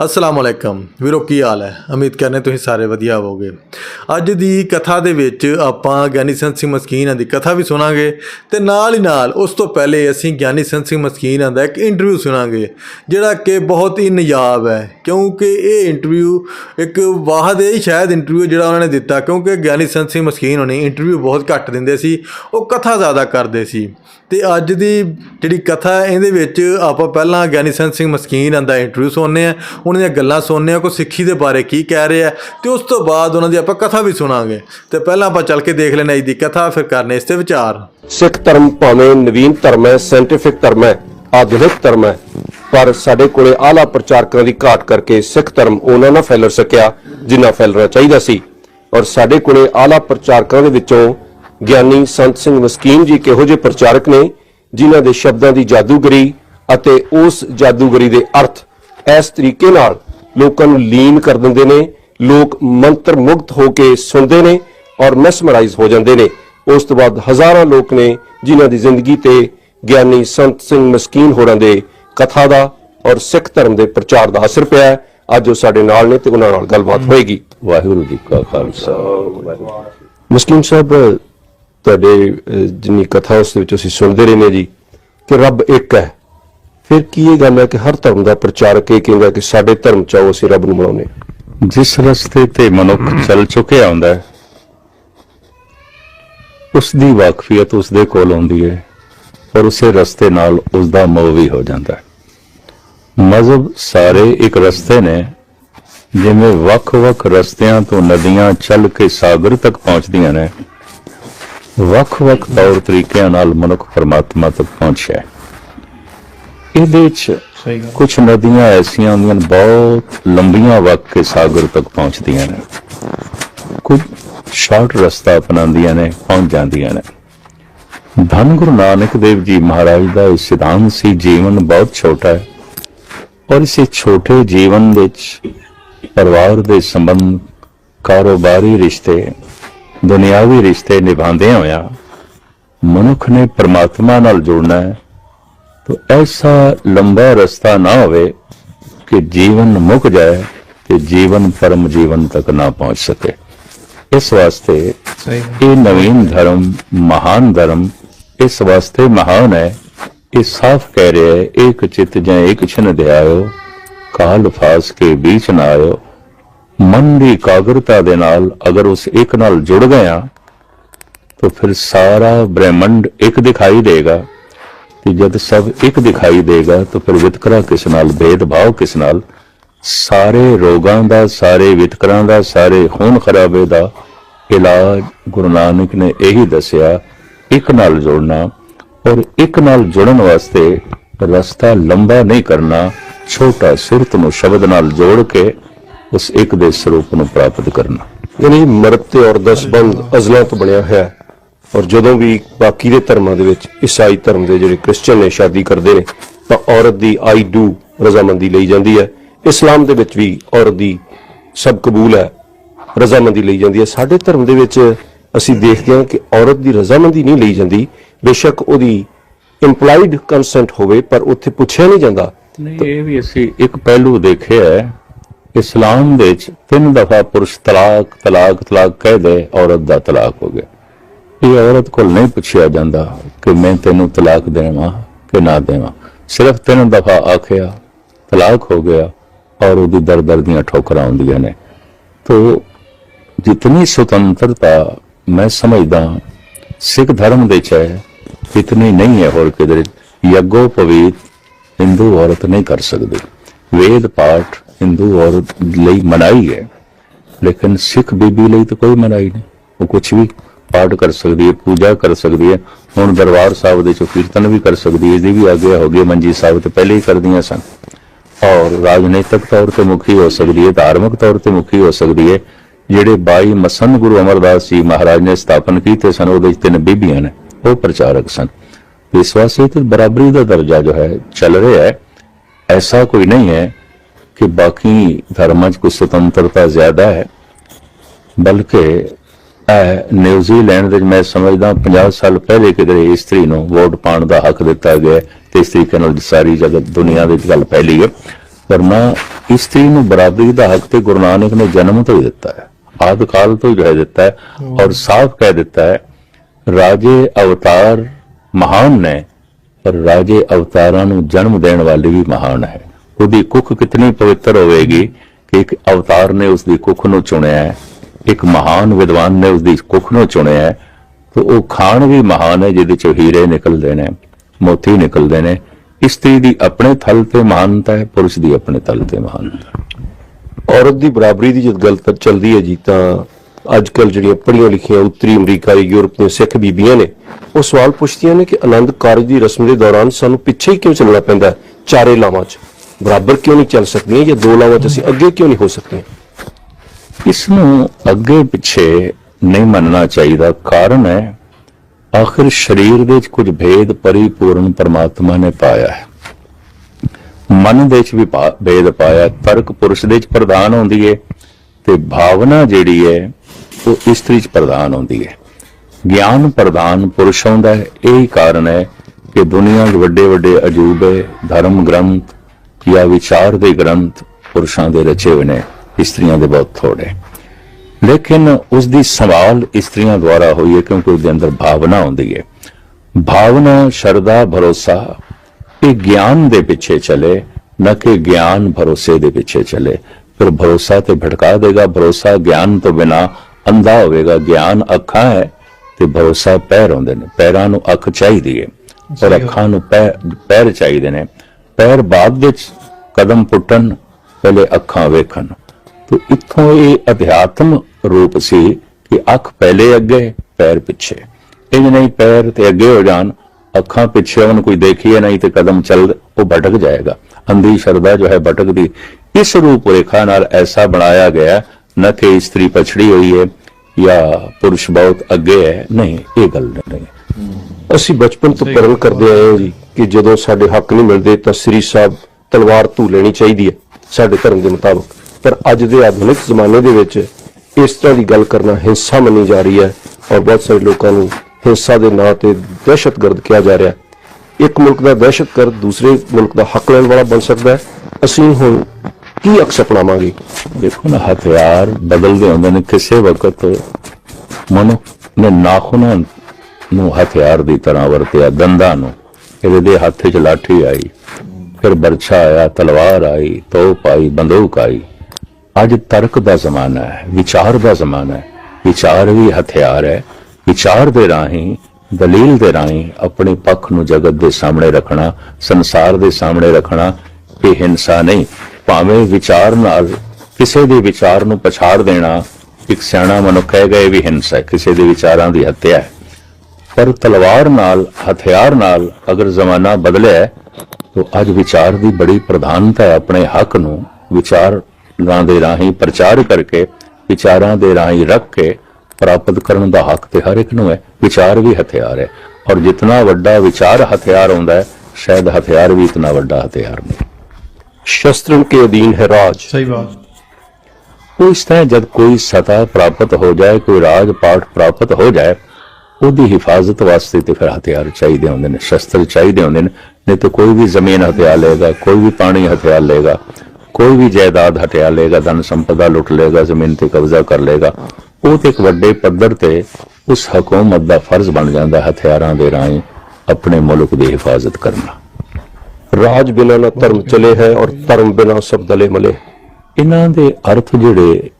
ਅਸਲਾਮ ਅਲੈਕਮ ਵੀਰੋ, ਕੀ ਹਾਲ ਹੈ? ਉਮੀਦ ਕਰਨੇ ਤੁਸੀਂ ਸਾਰੇ ਵਧੀਆ ਹੋਵੋਗੇ। ਅੱਜ ਦੀ ਕਥਾ ਦੇ ਵਿੱਚ ਆਪਾਂ ਗਿਆਨੀ ਸੰਤ ਸਿੰਘ ਮਸਕੀਨਾਂ ਦੀ ਕਥਾ ਵੀ ਸੁਣਾਂਗੇ ਤੇ ਨਾਲ ਹੀ ਨਾਲ ਉਸ ਤੋਂ ਪਹਿਲੇ ਅਸੀਂ ਗਿਆਨੀ ਸੰਤ ਸਿੰਘ ਮਸਕੀਨਾਂ ਦਾ ਇੱਕ ਇੰਟਰਵਿਊ ਸੁਣਾਂਗੇ, ਜਿਹੜਾ ਕਿ ਬਹੁਤ ਹੀ ਨਯਾਬ ਹੈ, ਕਿਉਂਕਿ ਇਹ ਇੰਟਰਵਿਊ ਇੱਕ ਵਾਹਦ ਇਹ ਸ਼ਾਇਦ ਇੰਟਰਵਿਊ ਜਿਹੜਾ ਉਹਨਾਂ ਨੇ ਦਿੱਤਾ, ਕਿਉਂਕਿ ਗਿਆਨੀ ਸੰਤ ਸਿੰਘ ਮਸਕੀਨ ਉਹਨੇ ਇੰਟਰਵਿਊ ਬਹੁਤ ਘੱਟ ਦਿੰਦੇ ਸੀ, ਉਹ ਕਥਾ ਜ਼ਿਆਦਾ ਕਰਦੇ ਸੀ। ਤੇ ਅੱਜ ਦੀ ਜਿਹੜੀ ਕਥਾ ਹੈ, ਇਹਦੇ ਵਿੱਚ ਆਪਾਂ ਪਹਿਲਾਂ ਗਿਆਨੀ ਸਿੰਘ ਮਸਕੀਨ ਦਾ ਇੰਟਰਵਿਊ ਸੁਣਨੇ ਆ ਉਹਨਾਂ ਦੀਆਂ ਗੱਲਾਂ ਸੁਣਨੇ ਆ ਕੋ ਸਿੱਖੀ ਦੇ ਬਾਰੇ ਕੀ ਕਹਿ ਰਹੇ ਆ ਤੇ ਉਸ ਤੋਂ ਬਾਅਦ ਉਹਨਾਂ ਦੀ ਆਪਾਂ ਕਥਾ ਵੀ ਸੁਣਾਂਗੇ। ਤੇ ਪਹਿਲਾਂ ਆਪਾਂ ਚੱਲ ਕੇ ਦੇਖ ਲੈਣਾ ਅੱਜ ਦੀ ਕਥਾ, ਫਿਰ ਕਰਨੇ ਇਸ ਤੇ ਵਿਚਾਰ। ਸਿੱਖ ਧਰਮ ਭਾਵੇਂ ਨਵੀਨ ਧਰਮ ਹੈ ਸਾਇੰਟੀਫਿਕ ਧਰਮ ਹੈ, ਆਧੁਨਿਕ ਧਰਮ ਹੈ, ਪਰ ਸਾਡੇ ਕੋਲੇ ਆਲਾ ਪ੍ਰਚਾਰਕਾਂ ਦੀ ਘਾਟ ਕਰਕੇ ਸਿੱਖ ਧਰਮ ਉਹਨਾਂ ਨਾਲ ਫੈਲ ਸਕਿਆ, ਜਿੰਨਾ ਫੈਲਣਾ ਚਾਹੀਦਾ ਸੀ। ਔਰ ਸਾਡੇ ਕੋਲੇ ਆਲਾ ਪ੍ਰਚਾਰਕਾਂ ਦੇ ਵਿੱਚੋਂ ਗਿਆਨੀ ਸੰਤ ਸਿੰਘ ਮਸਕੀਨ ਜੀ ਕਿਹੋ ਜਿਹੇ ਪ੍ਰਚਾਰਕ ਨੇ ਜਿਨ੍ਹਾਂ ਦੇ ਸ਼ਬਦਾਂ ਦੀ ਜਾਦੂਗਰੀ ਅਤੇ ਉਸ ਜਾਦੂਗਰੀ ਦੇ ਅਰਥ ਇਸ ਤਰੀਕੇ ਨਾਲ ਲੋਕਾਂ ਨੂੰ ਲੀਨ ਕਰ ਦਿੰਦੇ ਨੇ ਲੋਕ ਮੰਤਰ ਮੁਗਧ ਹੋ ਕੇ ਸੁਣਦੇ ਨੇ ਔਰ ਮੈਸਮਰਾਈਜ਼ ਹੋ ਜਾਂਦੇ ਨੇ। ਉਸ ਤੋਂ ਬਾਅਦ ਹਜ਼ਾਰਾਂ ਲੋਕ ਨੇ ਜਿਨ੍ਹਾਂ ਦੀ ਜ਼ਿੰਦਗੀ ਤੇ ਗਿਆਨੀ ਸੰਤ ਸਿੰਘ ਮਸਕੀਨ ਹੋਰਾਂ ਦੇ ਕਥਾ ਦਾ ਔਰ ਸਿੱਖ ਧਰਮ ਦੇ ਪ੍ਰਚਾਰ ਦਾ ਅਸਰ ਪਿਆ। ਅੱਜ ਉਹ ਸਾਡੇ ਨਾਲ ਨੇ ਤੇ ਉਹਨਾਂ ਨਾਲ ਗੱਲਬਾਤ ਹੋਏਗੀ। ਵਾਹਿਗੁਰੂ ਜੀ ਕਾ ਖਾਲਸਾ। ਮਸਕੀਨ ਸਾਹਿਬ ਤੁਹਾਡੇ ਜਿੰਨੀ ਕਥਾ ਉਸ ਦੇ ਵਿੱਚ ਅਸੀਂ ਸੁਣਦੇ ਰਹਿੰਦੇ ਜੀ, ਕਿ ਰੱਬ ਇੱਕ ਹੈ। ਫਿਰ ਕੀ ਇਹ ਗੱਲ ਹੈ ਕਿ ਹਰ ਧਰਮ ਦਾ ਪ੍ਰਚਾਰਕ ਇਹ ਕਹਿੰਦਾ ਕਿ ਸਾਡੇ ਧਰਮ ਚ ਆਓ, ਅਸੀਂ ਰੱਬ ਨੂੰ ਮਨਾਉਂਦੇ ਜਿਸ ਰਸਤੇ ਤੇ ਮਨੁੱਖ ਚੱਲ ਚੁੱਕਿਆ ਹੁੰਦਾ ਹੈ, ਉਸ ਦੀ ਵਾਕਫੀਅਤ ਉਸ ਦੇ ਕੋਲ ਆਉਂਦੀ ਹੈ ਪਰ ਉਸੇ ਰਸਤੇ ਨਾਲ ਉਸ ਦਾ ਮੋਹ ਵੀ ਹੋ ਜਾਂਦਾ ਹੈ। ਮਜ਼ਹਬ ਸਾਰੇ ਇੱਕ ਰਸਤੇ ਨੇ, ਜਿਵੇਂ ਵੱਖ-ਵੱਖ ਰਸਤਿਆਂ ਤੋਂ ਨਦੀਆਂ ਚੱਲ ਕੇ ਸਾਗਰ ਤੱਕ ਪਹੁੰਚਦੀਆਂ ਨੇ ਵੱਖ-ਵੱਖ ਤੌਰ ਤਰੀਕਿਆਂ ਨਾਲ ਮਨੁੱਖ ਪਰਮਾਤਮਾ ਤੱਕ ਪਹੁੰਚਿਆ ਹੈ। ਇਹਦੇ ਚ ਕੁਝ ਨਦੀਆਂ ਐਸੀਆਂ ਹੁੰਦੀਆਂ ਨੇ ਬਹੁਤ ਲੰਬੀਆਂ ਵਗ ਕੇ ਸਾਗਰ ਤੱਕ ਪਹੁੰਚਦੀਆਂ ਨੇ। ਕੁਝ ਸ਼ਾਰਟ ਰਸਤਾ ਅਪਣਾਉਂਦੀਆਂ ਨੇ ਪਹੁੰਚ ਜਾਂਦੀਆਂ ਨੇ। ਧੰਨ ਗੁਰੂ ਨਾਨਕ ਦੇਵ ਜੀ ਮਹਾਰਾਜ ਦਾ ਇਹ ਸਿਧਾਂਤ ਸੀ ਜੀਵਨ ਬਹੁਤ ਛੋਟਾ ਹੈ ਔਰ ਇਸੇ ਛੋਟੇ ਜੀਵਨ ਵਿੱਚ ਪਰਿਵਾਰ ਦੇ ਸੰਬੰਧ ਕਾਰੋਬਾਰੀ ਰਿਸ਼ਤੇ ਦੁਨਿਆਵੀ ਰਿਸ਼ਤੇ ਨਿਭਾਉਂਦੇ ਹੋਇਆ ਮਨੁੱਖ ਨੇ ਪਰਮਾਤਮਾ ਨਾਲ ਜੁੜਨਾ ਹੈ। ਤਾਂ ਐਸਾ ਲੰਬਾ ਰਸਤਾ ਨਾ ਹੋਵੇ ਕਿ ਜੀਵਨ ਮੁੱਕ ਜਾਏ ਤੇ ਜੀਵਨ ਪਰਮ ਜੀਵਨ ਤੱਕ ਨਾ ਪਹੁੰਚ ਸਕੇ। ਇਸ ਵਾਸਤੇ ਇਹ ਨਵੀਨ ਧਰਮ ਮਹਾਨ ਧਰਮ ਇਸ ਵਾਸਤੇ ਮਹਾਨ ਹੈ। ਇਹ ਸਾਫ਼ ਕਹਿ ਰਿਹਾ ਹੈ ਇੱਕ ਚਿੱਤ ਜਾਂ ਇੱਕ ਛਿਨ ਧਿਆਇਓ ਕਾਲ ਫਾਸ ਕੇ ਵਿੱਚ ਨਾ ਆਇਓ। ਮਨ ਦੀ ਇਕਾਗਰਤਾ ਦੇ ਨਾਲ ਅਗਰ ਉਸ ਇੱਕ ਨਾਲ ਜੁੜ ਗਏ ਗਿਆ ਤਾਂ ਫਿਰ ਸਾਰਾ ਬ੍ਰਹਿਮੰਡ ਇੱਕ ਦਿਖਾਈ ਦੇਗਾ। ਕਿ ਜਦ ਸਭ ਇੱਕ ਦਿਖਾਈ ਦੇਗਾ, ਤਾਂ ਫਿਰ ਵਿਤਕਰਾ ਕਿਸ ਨਾਲ, ਭੇਦਭਾਵ ਕਿਸ ਨਾਲ? ਸਾਰੇ ਰੋਗਾਂ ਦਾ, ਸਾਰੇ ਵਿਤਕਰਾਂ ਦਾ, ਸਾਰੇ ਖੂਨ ਖਰਾਬੇ ਦਾ ਇਲਾਜ ਗੁਰੂ ਨਾਨਕ ਨੇ ਇਹੀ ਦੱਸਿਆ, ਇੱਕ ਨਾਲ ਜੁੜਨਾ ਔਰ ਇੱਕ ਨਾਲ ਜੁੜਨ ਵਾਸਤੇ ਰਸਤਾ ਲੰਬਾ ਨਹੀਂ ਕਰਨਾ, ਛੋਟਾ ਸੁਰਤ ਨੂੰ ਸ਼ਬਦ ਨਾਲ ਜੋੜ ਕੇ ਉਸ ਇੱਕ ਦੇ ਸਰੂਪ ਨੂੰ ਪ੍ਰਾਪਤ ਕਰਨਾ। ਯਾਨੀ ਮਰਦ ਤੇ ਔਰਤ ਦਾ ਸੰਬੰਧ ਅਜ਼ਲਾਂ ਤੋਂ ਬਣਿਆ ਹੋਇਆ ਹੈ। ਔਰ ਜਦੋਂ ਵੀ ਬਾਕੀ ਦੇ ਧਰਮਾਂ ਦੇ ਵਿੱਚ ਈਸਾਈ ਧਰਮ ਦੇ ਜਿਹੜੇ ਕ੍ਰਿਸਚੀਅਨ ਨੇ, ਸ਼ਾਦੀ ਕਰਦੇ ਨੇ, ਤਾਂ ਔਰਤ ਦੀ ਆਈ ਡੂ ਰਜ਼ਾਮੰਦੀ ਲਈ ਜਾਂਦੀ ਹੈ। ਇਸਲਾਮ ਦੇ ਵਿੱਚ ਵੀ ਔਰਤ ਦੀ ਸਭ ਕਬੂਲ ਹੈ, ਰਜ਼ਾਮੰਦੀ ਲਈ ਜਾਂਦੀ ਹੈ। ਸਾਡੇ ਧਰਮ ਦੇ ਵਿੱਚ ਅਸੀਂ ਦੇਖਦੇ ਹਾਂ ਕਿ ਔਰਤ ਦੀ ਰਜ਼ਾਮੰਦੀ ਨਹੀਂ ਲਈ ਜਾਂਦੀ। ਬੇਸ਼ੱਕ ਉਹਦੀ ਇੰਪਲਾਈਡ ਕੰਸੈਂਟ ਹੋਵੇ, ਪਰ ਉੱਥੇ ਪੁੱਛਿਆ ਨਹੀਂ ਜਾਂਦਾ। ਨਹੀਂ, ਇਹ ਵੀ ਅਸੀਂ ਇੱਕ ਪਹਿਲੂ ਦੇਖਿਆ ਹੈ। ਇਸਲਾਮ ਦੇ ਵਿੱਚ ਤਿੰਨ ਦਫਾ ਪੁਰਸ਼ ਤਲਾਕ ਤਲਾਕ ਤਲਾਕ ਕਹਿ ਦੇ, ਔਰਤ ਦਾ ਤਲਾਕ ਹੋ ਗਿਆ। ਇਹ ਔਰਤ ਕੋਲ ਨਹੀਂ ਪੁੱਛਿਆ ਜਾਂਦਾ ਕਿ ਮੈਂ ਤੈਨੂੰ ਤਲਾਕ ਦੇਵਾਂ ਕਿ ਨਾ ਦੇਵਾਂ। ਸਿਰਫ ਤਿੰਨ ਦਫਾ ਆਖਿਆ, ਤਲਾਕ ਹੋ ਗਿਆ ਔਰ ਉਹਦੀ ਦਰ ਦਰ ਦੀਆਂ ਠੋਕਰਾਂ ਆਉਂਦੀਆਂ ਨੇ। ਤੋ ਜਿਤਨੀ ਸੁਤੰਤਰਤਾ ਮੈਂ ਸਮਝਦਾ, ਸਿੱਖ ਧਰਮ ਦੇ ਚ ਹੈ, ਇਤਨੀ ਨਹੀਂ ਹੈ ਹੋਰ ਕਿਧਰੇ। ਯੱਗੋ ਪਵੀਤ ਹਿੰਦੂ ਔਰਤ ਨਹੀਂ ਕਰ ਸਕਦੀ। ਵੇਦ ਪਾਠ ਹਿੰਦੂ ਔਰਤ ਲਈ ਮਨਾਈ ਹੈ, ਲੇਕਿਨ ਸਿੱਖ ਬੀਬੀ ਲਈ ਤਾਂ ਕੋਈ ਮਨਾਈ ਨਹੀਂ। ਉਹ ਕੁਝ ਵੀ ਪਾਠ ਕਰ ਸਕਦੀ ਹੈ, ਪੂਜਾ ਕਰ ਸਕਦੀ ਹੈ, ਹੁਣ ਦਰਬਾਰ ਸਾਹਿਬ ਦੇ ਚ ਕੀਰਤਨ ਵੀ ਕਰ ਸਕਦੀ ਹੈ, ਇਹਦੀ ਵੀ ਆਗਿਆ ਹੋ ਗਈ ਮੰਜੀ ਸਾਹਿਬ ਤੇ ਪਹਿਲੇ ਹੀ ਕਰਦੀਆਂ ਸਨ। ਔਰ ਰਾਜਨੀਤਿਕ ਤੌਰ ਤੇ ਮੁਖੀ ਹੋ ਸਕਦੀ ਹੈ, ਧਾਰਮਿਕ ਤੌਰ ਤੇ ਮੁਖੀ ਹੋ ਸਕਦੀ ਹੈ, ਜਿਹੜੇ 22 ਮਸੰਨ ਗੁਰੂ ਅਮਰਦਾਸ ਜੀ ਮਹਾਰਾਜ ਨੇ ਸਥਾਪਨ ਕੀਤੇ ਸਨ, ਉਹਦੇ ਵਿੱਚ ਤਿੰਨ ਬੀਬੀਆਂ ਨੇ, ਉਹ ਪ੍ਰਚਾਰਕ ਸਨ। ਵਿਸ਼ਵਾਸੀ ਤੇ ਬਰਾਬਰੀ ਦਾ ਦਰਜਾ ਜੋ ਹੈ, ਚੱਲ ਰਿਹਾ ਹੈ, ਐਸਾ ਕੋਈ ਨਹੀਂ ਹੈ ਕਿ ਬਾਕੀ ਧਰਮਾਂ 'ਚ ਕੋਈ ਸੁਤੰਤਰਤਾ ਜ਼ਿਆਦਾ ਹੈ ਬਲਕਿ ਇਹ ਨਿਊਜ਼ੀਲੈਂਡ ਦੇ ਮੈਂ ਸਮਝਦਾ 50 ਸਾਲ ਪਹਿਲੇ ਕਿਤੇ ਇਸਤਰੀ ਨੂੰ ਵੋਟ ਪਾਉਣ ਦਾ ਹੱਕ ਦਿੱਤਾ ਗਿਆ ਹੈ ਤੇ ਇਸ ਤਰੀਕੇ ਨਾਲ ਸਾਰੀ ਜਗਤ ਦੁਨੀਆ ਦੇ ਵਿੱਚ ਗੱਲ ਫੈਲੀ ਹੈ ਵਰਨਾ ਇਸਤਰੀ ਨੂੰ ਬਰਾਬਰੀ ਦਾ ਹੱਕ ਤੇ ਗੁਰੂ ਨਾਨਕ ਨੇ ਜਨਮ ਤੋਂ ਹੀ ਦਿੱਤਾ ਹੈ ਆਦਿ ਕਾਲ ਤੋਂ ਹੀ ਰਹਿ ਦਿੱਤਾ ਹੈ ਔਰ ਸਾਫ਼ ਕਹਿ ਦਿੱਤਾ ਹੈ ਰਾਜੇ ਅਵਤਾਰ ਮਹਾਨ ਨੇ ਪਰ ਰਾਜੇ ਅਵਤਾਰਾਂ ਨੂੰ ਜਨਮ ਦੇਣ ਵਾਲੇ ਵੀ ਮਹਾਨ ਹੈ ਉਹਦੀ ਕੁੱਖ ਕਿਤਨੀ ਪਵਿੱਤਰ ਹੋਵੇਗੀ ਕਿ ਇੱਕ ਅਵਤਾਰ ਨੇ ਉਸ ਦੀ ਕੁੱਖ ਨੂੰ ਚੁਣਿਆ ਹੈ, ਇੱਕ ਮਹਾਨ ਵਿਦਵਾਨ ਨੇ ਉਸ ਦੀ ਕੁੱਖ ਨੂੰ ਚੁਣਿਆ ਹੈ, ਤਾਂ ਉਹ ਖਾਣ ਵੀ ਮਹਾਨ ਹੈ ਜਿਹਦੇ ਚੋਂ ਹੀਰੇ ਨਿਕਲਦੇ ਨੇ, ਮੋਤੀ ਨਿਕਲਦੇ ਨੇ। ਇਸਤਰੀ ਦੀ ਆਪਣੇ ਥਲ ਤੇ ਮਹਾਨਤਾ ਹੈ, ਪੁਰਸ਼ ਦੀ ਆਪਣੇ ਥਲ ਤੇ ਮਹਾਨਤਾ ਔਰਤ ਦੀ ਬਰਾਬਰੀ ਦੀ ਜਦ ਗੱਲ ਤਾਂ ਚੱਲਦੀ ਹੈ ਜੀ, ਤਾਂ ਅੱਜ ਕੱਲ ਜਿਹੜੀਆਂ ਪੜ੍ਹੀਆਂ ਲਿਖੀਆਂ ਉੱਤਰੀ ਅਮਰੀਕਾ ਯੂਰਪ ਦੀਆਂ ਸਿੱਖ ਬੀਬੀਆਂ ਨੇ, ਉਹ ਸਵਾਲ ਪੁੱਛਦੀਆਂ ਨੇ ਕਿ ਆਨੰਦ ਕਾਰਜ ਦੀ ਰਸਮ ਦੇ ਦੌਰਾਨ ਸਾਨੂੰ ਪਿੱਛੇ ਹੀ ਕਿਉਂ ਚੱਲਣਾ ਪੈਂਦਾ ਚਾਰੇ ਲਾਵਾਂ 'ਚ? ਬਰਾਬਰ ਕਿਉਂ ਨਹੀਂ ਚੱਲ ਸਕਦੀਆਂ ਜਾਂ ਦੋ ਲਾਵਾਂ 'ਚ ਅਸੀਂ ਅੱਗੇ ਕਿਉਂ ਨਹੀਂ ਹੋ ਸਕਦੇ ਇਸ ਨੂੰ ਅੱਗੇ ਪਿੱਛੇ ਨਹੀਂ ਮੰਨਣਾ ਚਾਹੀਦਾ। ਕਾਰਨ ਹੈ, ਆਖਿਰ ਸਰੀਰ ਦੇ ਵਿੱਚ ਕੁਝ ਭੇਦ ਪਰਿਪੂਰਨ ਪਰਮਾਤਮਾ ਨੇ ਪਾਇਆ ਹੈ। ਮਨ ਦੇ ਵਿੱਚ ਵੀ ਭੇਦ ਪਾਇਆ। ਤਰਕ ਪੁਰਸ਼ ਦੇ ਵਿੱਚ ਪ੍ਰਧਾਨ ਹੁੰਦੀ ਹੈ ਤੇ ਭਾਵਨਾ ਜਿਹੜੀ ਹੈ ਉਹ ਇਸਤਰੀ ਚ ਪ੍ਰਧਾਨ ਹੁੰਦੀ ਹੈ ਗਿਆਨ ਪ੍ਰਧਾਨ ਪੁਰਸ਼ ਹੁੰਦਾ ਹੈ। ਇਹ ਹੀ ਕਾਰਨ ਹੈ ਕਿ ਦੁਨੀਆ ਦੇ ਵੱਡੇ ਵੱਡੇ ਅਜੂਬੇ ਧਰਮ ਗ੍ਰੰਥ ਜਾਂ ਵਿਚਾਰ ਦੇ ਗ੍ਰੰਥ ਪੁਰਸ਼ਾਂ ਦੇ ਰਚੇ ਹੋਏ ਨੇ ਇਸਤਰੀਆਂ ਦੇ ਬਹੁਤ ਥੋੜੇ। ਲੇਕਿਨ ਉਸ ਦੀ ਸੰਭਾਲ ਇਸਤਰੀਆਂ ਦੁਆਰਾ ਹੋਈ ਹੈ ਕਿਉਂਕਿ ਉਸ ਦੇ ਅੰਦਰ ਭਾਵਨਾ ਹੁੰਦੀ ਹੈ। ਭਾਵਨਾ ਸ਼ਰਧਾ ਭਰੋਸਾ ਇਹ ਗਿਆਨ ਦੇ ਪਿੱਛੇ ਚਲੇ ਨਾ ਕਿ ਗਿਆਨ ਭਰੋਸੇ ਦੇ ਪਿੱਛੇ ਚਲੇ। ਫਿਰ ਭਰੋਸਾ ਤੇ ਭਟਕਾ ਦੇਗਾ ਭਰੋਸਾ ਗਿਆਨ ਤੋਂ ਬਿਨਾ ਅੰਧਾ ਹੋਵੇਗਾ। ਗਿਆਨ ਅੱਖਾਂ ਹੈ ਤੇ ਭਰੋਸਾ ਪੈਰ ਹੁੰਦੇ ਨੇ। ਪੈਰਾਂ ਨੂੰ ਅੱਖ ਚਾਹੀਦੀ ਹੈ। ਪਰ ਅੱਖਾਂ ਨੂੰ ਪੈਰ ਚਾਹੀਦੇ ਨੇ। ਪੈਰ ਬਾਅਦ ਵਿੱਚ ਕਦਮ ਪੁੱਟਣ ਪਹਿਲੇ ਅੱਖਾਂ ਵੇਖਣ। ਤੋ ਇੱਥੋਂ ਇਹ ਅਧਿਆਤਮ ਰੂਪ ਸੀ ਕਿ ਅੱਖ ਪਹਿਲੇ ਅੱਗੇ ਪੈਰ ਪਿੱਛੇ। ਇੰਜ ਨਹੀਂ ਪੈਰ ਤੇ ਅੱਗੇ ਹੋ ਜਾਣ ਅੱਖਾਂ ਪਿੱਛੇ ਉਹਨੂੰ ਕੋਈ ਦੇਖੀਏ ਨਹੀਂ ਤੇ ਕਦਮ ਚੱਲ ਉਹ ਭਟਕ ਜਾਏਗਾ। ਅੰਧੀ ਸ਼ਰਦਾ ਜੋ ਹੈ ਭਟਕਦੀ। ਇਸ ਰੂਪ ਰੇਖਾ ਨਾਲ ਐਸਾ ਬਣਾਇਆ ਗਿਆ ਨਾ ਕਿ ਇਸਤਰੀ ਪਛੜੀ ਹੋਈ ਹੈ ਜਾਂ ਪੁਰਸ਼ ਬਹੁਤ ਅੱਗੇ ਹੈ। ਨਹੀਂ ਇਹ ਗੱਲ ਨਹੀਂ। ਅਸੀਂ ਬਚਪਨ ਤੋਂ ਪੜਨ ਕਰਦੇ ਆਏ ਹਾਂ ਜੀ। ਕਿ ਜਦੋਂ ਸਾਡੇ ਹੱਕ ਨਹੀਂ ਮਿਲਦੇ ਤਾਂ ਸ੍ਰੀ ਸਾਹਿਬ ਤਲਵਾਰ ਧੂ ਲੈਣੀ ਚਾਹੀਦੀ ਹੈ ਸਾਡੇ ਧਰਮ ਦੇ ਮੁਤਾਬਕ। ਪਰ ਅੱਜ ਦੇ ਆਧੁਨਿਕ ਜ਼ਮਾਨੇ ਦੇ ਵਿੱਚ ਇਸ ਤਰ੍ਹਾਂ ਦੀ ਗੱਲ ਕਰਨਾ ਹਿੰਸਾ ਮੰਨੀ ਜਾ ਰਹੀ ਹੈ ਔਰ ਬਹੁਤ ਸਾਰੇ ਲੋਕਾਂ ਨੂੰ ਹਿੰਸਾ ਦੇ ਨਾਂ ਤੇ ਦਹਿਸ਼ਤਗਰਦ ਕਿਹਾ ਜਾ ਰਿਹਾ ਇੱਕ ਮੁਲਕ ਦਾ ਦਹਿਸ਼ਤਗਰਦ ਦੂਸਰੇ ਮੁਲਕ ਦਾ ਹੱਕ ਲੈਣ ਵਾਲਾ ਬਣ ਸਕਦਾ ਹੈ। ਅਸੀਂ ਹੁਣ ਕੀ ਅਕਸ ਅਪਣਾਵਾਂਗੇ? ਦੇਖੋ। ਨਾ ਹਥਿਆਰ ਬਦਲਦੇ ਹੁੰਦੇ ਨੇ ਕਿਸੇ ਵਕਤ ਮਨੁੱਖ ਨੇ ਨਾਖੂਨਾਂ ਨੂੰ ਹਥਿਆਰ ਦੀ ਤਰ੍ਹਾਂ ਵਰਤਿਆ, ਦੰਦਾਂ ਨੂੰ। ਇਹਦੇ ਦੇ ਹੱਥ 'ਚ ਲਾਠੀ ਆਈ। ਫਿਰ ਬਰਛਾ ਆਇਆ, ਤਲਵਾਰ ਆਈ, ਤੋਪ ਆਈ, ਬੰਦੂਕ ਆਈ। ਅੱਜ ਤਰਕ ਦਾ ਜ਼ਮਾਨਾ ਹੈ, ਵਿਚਾਰ ਦਾ ਜ਼ਮਾਨਾ ਹੈ। ਵਿਚਾਰ ਵੀ ਹਥਿਆਰ ਹੈ। ਵਿਚਾਰ ਦੇ ਰਾਹੀਂ, ਦਲੀਲ ਦੇ ਰਾਹੀਂ ਆਪਣੇ ਪੱਖ ਨੂੰ ਜਗਤ ਦੇ ਸਾਹਮਣੇ ਰੱਖਣਾ, ਸੰਸਾਰ ਦੇ ਸਾਹਮਣੇ ਰੱਖਣਾ ਇਹ ਹਿੰਸਾ ਨਹੀਂ। ਭਾਵੇਂ ਵਿਚਾਰ ਨਾਲ ਕਿਸੇ ਦੇ ਵਿਚਾਰ ਨੂੰ ਪਛਾੜ ਦੇਣਾ, ਇੱਕ ਸਿਆਣਾ ਮਨੁੱਖ ਹੈਗਾ, ਇਹ ਵੀ ਹਿੰਸਾ ਹੈ। ਕਿਸੇ ਦੇ ਵਿਚਾਰਾਂ ਦੀ ਹੱਤਿਆ ਹੈ। ਪਰ ਤਲਵਾਰ ਨਾਲ ਹਥਿਆਰ ਨਾਲ ਅਗਰ ਜ਼ਮਾਨਾ ਬਦਲਿਆ ਤਾਂ ਅੱਜ ਵਿਚਾਰ ਦੀ ਬੜੀ ਪ੍ਰਧਾਨਤਾ ਹੈ ਆਪਣੇ ਹੱਕ ਨੂੰ ਵਿਚਾਰਾਂ ਦੇ ਰਾਹੀਂ ਪ੍ਰਚਾਰ ਕਰਕੇ ਵਿਚਾਰਾਂ ਦੇ ਰਾਹੀਂ ਰੱਖ ਕੇ ਪ੍ਰਾਪਤ ਕਰਨ ਦਾ ਹੱਕ ਤੇ ਹਰ ਇੱਕ ਨੂੰ ਹੈ। ਵਿਚਾਰ ਵੀ ਹਥਿਆਰ ਹੈ। ਔਰ ਜਿੰਨਾ ਵੱਡਾ ਵਿਚਾਰ ਹਥਿਆਰ ਹੁੰਦਾ ਹੈ ਸ਼ਾਇਦ ਹਥਿਆਰ ਵੀ ਇਤਨਾ ਵੱਡਾ ਹਥਿਆਰ ਨਹੀਂ। ਸ਼ਸਤਰਨ ਕੇ ਅਧੀਨ ਹੈ ਰਾਜ। ਸਹੀ ਬਾਤ। ਇਸ ਤਰ੍ਹਾਂ ਜਦ ਕੋਈ ਸਤਾ ਪ੍ਰਾਪਤ ਹੋ ਜਾਏ ਕੋਈ ਰਾਜ ਪਾਠ ਪ੍ਰਾਪਤ ਹੋ ਜਾਏ ਉਹਦੀ ਹਿਫਾਜ਼ਤ ਵਾਸਤੇ ਤੇ ਫਿਰ ਹਥਿਆਰ ਚਾਹੀਦੇ ਹੁੰਦੇ ਨੇ, ਸ਼ਸਤਰ ਚਾਹੀਦੇ ਹੁੰਦੇ ਨੇ, ਨਹੀਂ ਤਾਂ ਕੋਈ ਵੀ ਜ਼ਮੀਨ ਹਥਿਆਰ ਲਏਗਾ, ਕੋਈ ਵੀ ਪਾਣੀ ਹਥਿਆਰ ਲਏਗਾ, ਕੋਈ ਵੀ ਜਾਇਦਾਦ ਹਟਿਆ ਲਏਗਾ, ਧਨ ਸੰਪਦਾ ਲੁੱਟ ਲਏਗਾ, ਜ਼ਮੀਨ ਤੇ ਕਬਜ਼ਾ ਕਰ ਲਏਗਾ, ਉਹ ਤੇ ਇੱਕ ਵੱਡੇ ਪੱਧਰ ਤੇ ਉਸ ਹਕੂਮਤ ਦਾ ਫਰਜ਼ ਬਣ ਜਾਂਦਾ ਹਥਿਆਰਾਂ ਦੇ ਰਾਹੀਂ ਆਪਣੇ ਮੁਲਕ ਦੀ ਹਿਫਾਜ਼ਤ ਕਰਨਾ। ਰਾਜ ਬਿਨਾ ਨਾ ਧਰਮ ਚਲੇ ਹੈ ਔਰ ਧਰਮ ਬਿਨਾ ਸਭ ਦਲੇ ਮਲੇ ਇਹਨਾਂ ਦੇ ਅਰਥ ਜਿਹੜੇ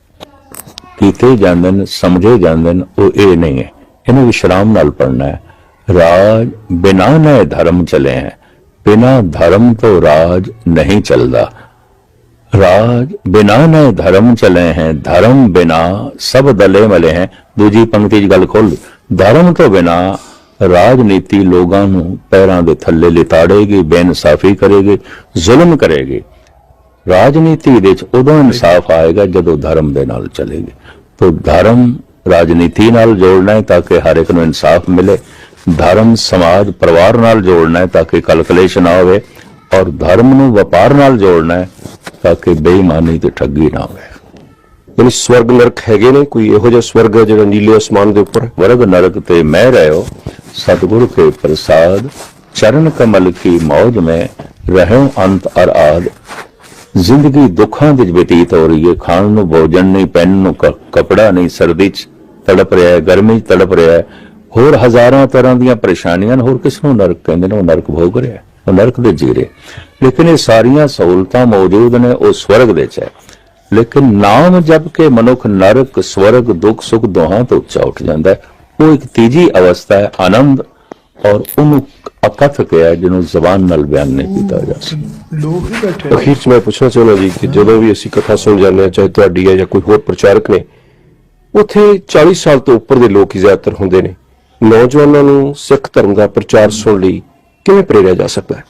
ਕੀਤੇ ਜਾਂਦੇ ਨੇ, ਸਮਝੇ ਜਾਂਦੇ ਨੇ, ਉਹ ਇਹ ਨਹੀਂ ਹੈ। ਇਹਨੂੰ ਵਿਸ਼ਰਾਮ ਨਾਲ ਪੜਨਾ ਹੈ। ਰਾਜ ਬਿਨਾ ਨਏ ਧਰਮ ਚਲੇ ਹੈ, ਬਿਨਾ ਧਰਮ ਤੋਂ ਰਾਜ ਨਹੀਂ ਚੱਲਦਾ। ਰਾਜ ਬਿਨਾ ਨਏ ਧਰਮ ਚਲੇ ਹੈ, ਧਰਮ ਬਿਨਾ ਸਭ ਦਲੇ ਮਲੇ ਹੈ। ਦੂਜੀ ਪੰਕਤੀ 'ਚ ਗੱਲ ਖੋਲ ਧਰਮ ਤੋਂ ਬਿਨਾ ਰਾਜਨੀਤੀ ਲੋਕਾਂ ਨੂੰ ਪੈਰਾਂ ਦੇ ਥੱਲੇ ਲਿਤਾੜੇਗੀ, ਬੇਇਨਸਾਫੀ ਕਰੇਗੀ, ਜ਼ੁਲਮ ਕਰੇਗੀ। ਰਾਜਨੀਤੀ ਦੇ ਵਿੱਚ ਉਦੋਂ ਇਨਸਾਫ ਆਏਗਾ ਜਦੋਂ ਧਰਮ ਦੇ ਨਾਲ ਚੱਲੇਗੀ। ਤੋ ਧਰਮ ਰਾਜਨੀਤੀ ਨਾਲ ਜੋੜਨਾ ਹੈ ਤਾਂ ਕਿ ਹਰ ਇੱਕ ਨੂੰ ਇਨਸਾਫ ਮਿਲੇ ਧਰਮ ਸਮਾਜ ਪਰਿਵਾਰ ਨਾਲ ਜੋੜਨਾ ਹੈ ਤਾਂ ਕਿ ਕਲਕਲੇਸ਼ ਨਾ ਹੋਵੇ ਔਰ ਧਰਮ ਨੂੰ ਵਪਾਰ ਨਾਲ ਜੋੜਨਾ ਹੈ ਤਾਂ ਕਿ ਬੇਈਮਾਨੀ ਤੇ ਠੱਗੀ ਨਾ ਹੋਵੇ। ਯਾਨੀ ਸਵਰਗ ਨਰਕ ਹੈਗੇ ਨੇ ਕੋਈ ਇਹੋ ਜਿਹਾ ਸਵਰਗ ਜਿਹੜਾ ਨੀਲੇ ਅਸਮਾਨ ਦੇ ਉੱਪਰ? ਵਰਗ ਨਰਕ ਤੇ ਮੈਂ ਰਹਿਓ ਸਤਿਗੁਰ ਕੇ ਪ੍ਰਸਾਦ ਚਰਨ ਕਮਲ ਕੀ ਮੌਜ ਮੈਂ ਰਹਿਉ ਅੰਤ ਅਰ ਆਦ। ਜ਼ਿੰਦਗੀ ਦੁੱਖਾਂ ਵਿੱਚ ਬਤੀਤ ਹੋ ਰਹੀ ਹੈ ਖਾਣ ਨੂੰ ਭੋਜਨ ਨਹੀਂ ਪਹਿਨਣ ਨੂੰ ਕੱਪੜਾ ਨਹੀਂ ਸਰਦੀ 'ਚ ਤੜਪ ਰਿਹਾ ਹੈ ਗਰਮੀ 'ਚ ਤੜਪ ਰਿਹਾ ਹੈ। ਹੋਰ ਹਜ਼ਾਰਾਂ ਤਰ੍ਹਾਂ ਦੀਆਂ ਪਰੇਸ਼ਾਨੀਆਂ ਨੇ ਹੋਰ ਕਿਸ ਨੂੰ ਨਰਕ ਕਹਿੰਦੇ ਨੇ ਉਹ ਨਰਕ ਭੋਗ ਰਿਹਾ ਹੈ, ਉਹ ਨਰਕ ਦੇ ਜੀ ਰਿਹਾ ਹੈ। ਲੇਕਿਨ ਇਹ ਸਾਰੀਆਂ ਸਹੂਲਤਾਂ ਮੌਜੂਦ ਨੇ ਉਹ ਸਵਰਗ ਦੇ 'ਚ ਹੈ। ਲੇਕਿਨ ਨਾਮ ਜਪ ਕੇ ਮਨੁੱਖ ਨਰਕ ਸਵਰਗ ਦੁੱਖ ਸੁੱਖ ਦੋਹਾਂ ਤੋਂ ਉੱਚਾ ਉੱਠ ਜਾਂਦਾ ਹੈ। ਉਹ ਇੱਕ ਤੀਜੀ ਅਵਸਥਾ ਹੈ ਆਨੰਦ ਔਰ ਉਹਨੂੰ ਅਕਥ ਕਿਹਾ ਜਿਹਨੂੰ ਜ਼ਬਾਨ ਨਾਲ ਬਿਆਨ ਨਹੀਂ ਕੀਤਾ ਜਾ ਸਕਦਾ। ਅਖੀਰ ਚ ਮੈਂ ਪੁੱਛਣਾ ਚਾਹੁੰਦਾ ਜੀ ਕਿ ਜਦੋਂ ਵੀ ਅਸੀਂ ਕਥਾ ਸੁਣ ਜਾਂਦੇ ਹਾਂ ਚਾਹੇ ਤੁਹਾਡੀ ਹੈ ਜਾਂ ਕੋਈ ਹੋਰ ਪ੍ਰਚਾਰਕ ਨੇ ਉੱਥੇ 40 ਸਾਲ ਤੋਂ ਉੱਪਰ ਦੇ ਲੋਕ ਹੀ ਜ਼ਿਆਦਾਤਰ ਹੁੰਦੇ ਨੇ। ਨੌਜਵਾਨਾਂ ਨੂੰ ਸਿੱਖ ਧਰਮ ਦਾ ਪ੍ਰਚਾਰ ਸੁਣ ਲਈ ਕਿਵੇਂ ਪ੍ਰੇਰਿਆ ਜਾ ਸਕਦਾ ਹੈ?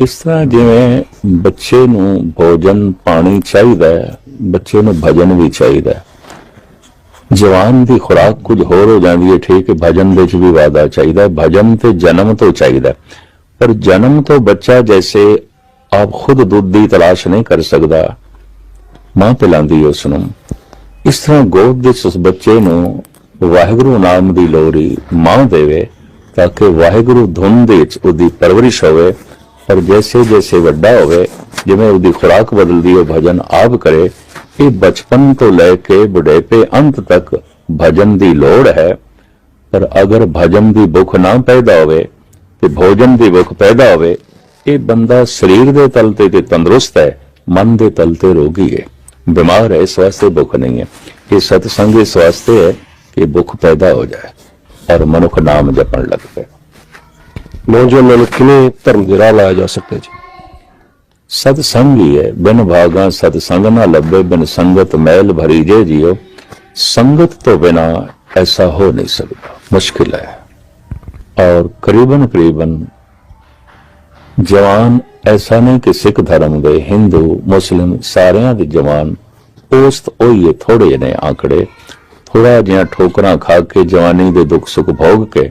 ਇਸ ਤਰ੍ਹਾਂ ਜਿਵੇਂ ਬੱਚੇ ਨੂੰ ਭੋਜਨ ਪਾਣੀ ਚਾਹੀਦਾ ਹੈ, ਬੱਚੇ ਨੂੰ ਭਜਨ ਵੀ ਚਾਹੀਦਾ ਹੈ। ਜਵਾਨ ਦੀ ਖੁਰਾਕ ਕੁਝ ਹੋਰ ਹੋ ਜਾਂਦੀ ਹੈ, ਠੀਕ ਹੈ, ਭਜਨ ਵਿੱਚ ਵੀ ਵਾਦਾ ਚਾਹੀਦਾ ਹੈ, ਭਜਨ ਤੇ ਜਨਮ ਤੋਂ ਚਾਹੀਦਾ ਹੈ। ਪਰ ਜਨਮ ਤੋਂ ਬੱਚਾ ਜੈਸੇ ਆਪ ਖੁਦ ਦੁੱਧ ਦੀ ਤਲਾਸ਼ ਨਹੀਂ ਕਰ ਸਕਦਾ। ਮਾਂ ਪਿਲਾਉਂਦੀ ਹੈ ਉਸ ਨੂੰ ਇਸ ਤਰ੍ਹਾਂ ਗੋਦ ਵਿੱਚ ਉਸ ਬੱਚੇ ਨੂੰ ਵਾਹਿਗੁਰੂ ਨਾਮ ਦੀ ਲੋਰੀ ਮਾਂ ਦੇਵੇ ਤਾਂ ਕਿ ਵਾਹਿਗੁਰੂ ਧੁਨ ਦੇ ਵਿੱਚ ਉਹਦੀ ਪਰਵਰਿਸ਼ ਹੋਵੇ, ਪਰ ਜੈਸੇ ਜੈਸੇ ਵੱਡਾ ਹੋਵੇ, ਜਿਵੇਂ ਉਹਦੀ ਖੁਰਾਕ ਬਦਲਦੀ ਹੈ ਭਜਨ ਆਪ ਕਰੇ, ਇਹ ਬਚਪਨ ਤੋਂ ਲੈ ਕੇ ਬੁਢੇਪੇ ਅੰਤ ਤੱਕ ਭਜਨ ਦੀ ਲੋੜ ਹੈ। ਪਰ ਅਗਰ ਭਜਨ ਦੀ ਭੁੱਖ ਨਾ ਪੈਦਾ ਹੋਵੇ ਤੇ ਭੋਜਨ ਦੀ ਭੁੱਖ ਪੈਦਾ ਹੋਵੇ, ਇਹ ਬੰਦਾ ਸਰੀਰ ਦੇ ਤਲ ਤੇ ਤੇ ਤੰਦਰੁਸਤ ਹੈ, ਮਨ ਦੇ ਤਲ ਤੇ ਰੋਗੀ ਹੈ। ਬਿਮਾਰ ਹੈ ਇਸ ਵਾਸਤੇ ਭੁੱਖ ਨਹੀਂ ਹੈ ਇਹ ਸਤਸੰਗ ਇਸ ਵਾਸਤੇ ਹੈ ਕਿ ਭੁੱਖ ਪੈਦਾ ਹੋ ਜਾਏ ਔਰ ਮਨੁੱਖ ਨਾਮ ਜਪਣ ਲੱਗ ਪਏ ਨੌਜਵਾਨਾਂ ਨੂੰ ਕਿਵੇਂ ਧਰਮ ਦੇ ਰਾਹ ਲਾਇਆ ਜਾ ਸਕਦਾ ਹੈ ਜੀ ਸਤਸੰਗ ਹੀ ਹੈ ਬਿਨ ਭਾਗਾ ਸਤਸੰਗ ਨਾ ਲੱਭੇ ਬਿਨ ਸੰਗਤ ਮੈਲ ਭਰੀ ਜੇ ਜਿਓ ਸੰਗਤ ਤੋਂ ਬਿਨਾ ऐसा हो नहीं सकता मुश्किल है और करीबन करीबन ਜਵਾਨ, ਐਸਾ ਨਹੀਂ ਕਿ ਸਿੱਖ ਧਰਮ ਦੇ ਹਿੰਦੂ ਮੁਸਲਿਮ ਸਾਰਿਆਂ ਦੇ ਜਵਾਨ ਪੋਸਤ ਉਹੀ ਥੋੜੇ ਨੇ ਆਂਕੜੇ। ਥੋੜਾ ਜਿਹਾ ਠੋਕਰਾਂ ਖਾ ਕੇ ਜਵਾਨੀ ਦੇ ਦੁੱਖ ਸੁੱਖ ਭੋਗ ਕੇ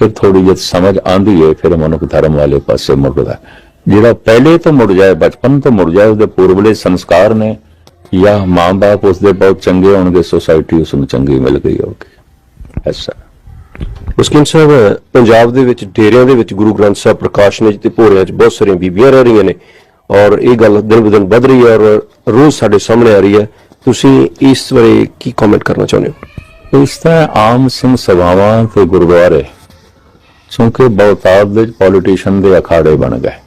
ਫਿਰ ਥੋੜੀ ਜਿਹੀ ਸਮਝ ਆਂਦੀ ਹੈ ਫਿਰ ਮਨੁੱਖ ਧਰਮ ਵਾਲੇ ਪਾਸੇ ਮੁੜਦਾ। ਜਿਹੜਾ ਪਹਿਲੇ ਤੋਂ ਮੁੜ ਜਾਏ, ਬਚਪਨ ਤੋਂ ਮੁੜ ਜਾਏ, ਉਹਦੇ ਪੂਰਵਲੇ ਸੰਸਕਾਰ ਨੇ, ਜਾਂ ਮਾਂ-ਬਾਪ ਉਸਦੇ ਬਹੁਤ ਚੰਗੇ ਹੋਣਗੇ ਸੋਸਾਇਟੀ ਉਸ ਨੂੰ ਚੰਗੀ ਮਿਲ ਗਈ ਹੋਗੀ ਐਸਾ। ਮੁਸਕਿਨ ਸਾਹਿਬ, ਪੰਜਾਬ ਦੇ ਵਿੱਚ ਡੇਰਿਆਂ ਦੇ ਵਿੱਚ ਗੁਰੂ ਗ੍ਰੰਥ ਸਾਹਿਬ ਪ੍ਰਕਾਸ਼ ਨੇ ਤੇ ਭੋਰਿਆਂ 'ਚ ਬਹੁਤ ਸਾਰੀਆਂ ਬੀਬੀਆਂ ਰਹਿ ਰਹੀਆਂ ਨੇ ਔਰ ਇਹ ਗੱਲ ਦਿਨ ਬਦਨ ਵੱਧ ਰਹੀ ਹੈ ਔਰ ਰੋਜ਼ ਸਾਡੇ ਸਾਹਮਣੇ ਆ ਰਹੀ ਹੈ। ਤੁਸੀਂ ਇਸ ਬਾਰੇ ਕੀ ਕਮੈਂਟ ਕਰਨਾ ਚਾਹੁੰਦੇ ਹੋ? ਇਸ ਤਰ੍ਹਾਂ ਆਮ ਸਿੰਘ ਸਭਾਵਾਂ ਤੇ ਗੁਰਦੁਆਰੇ, ਕਿਉਂਕਿ ਬਹੁਤਾਤ ਦੇ ਪੋਲੀਟੀਸ਼ੀਅਨ ਦੇ ਅਖਾੜੇ ਬਣ ਗਏ।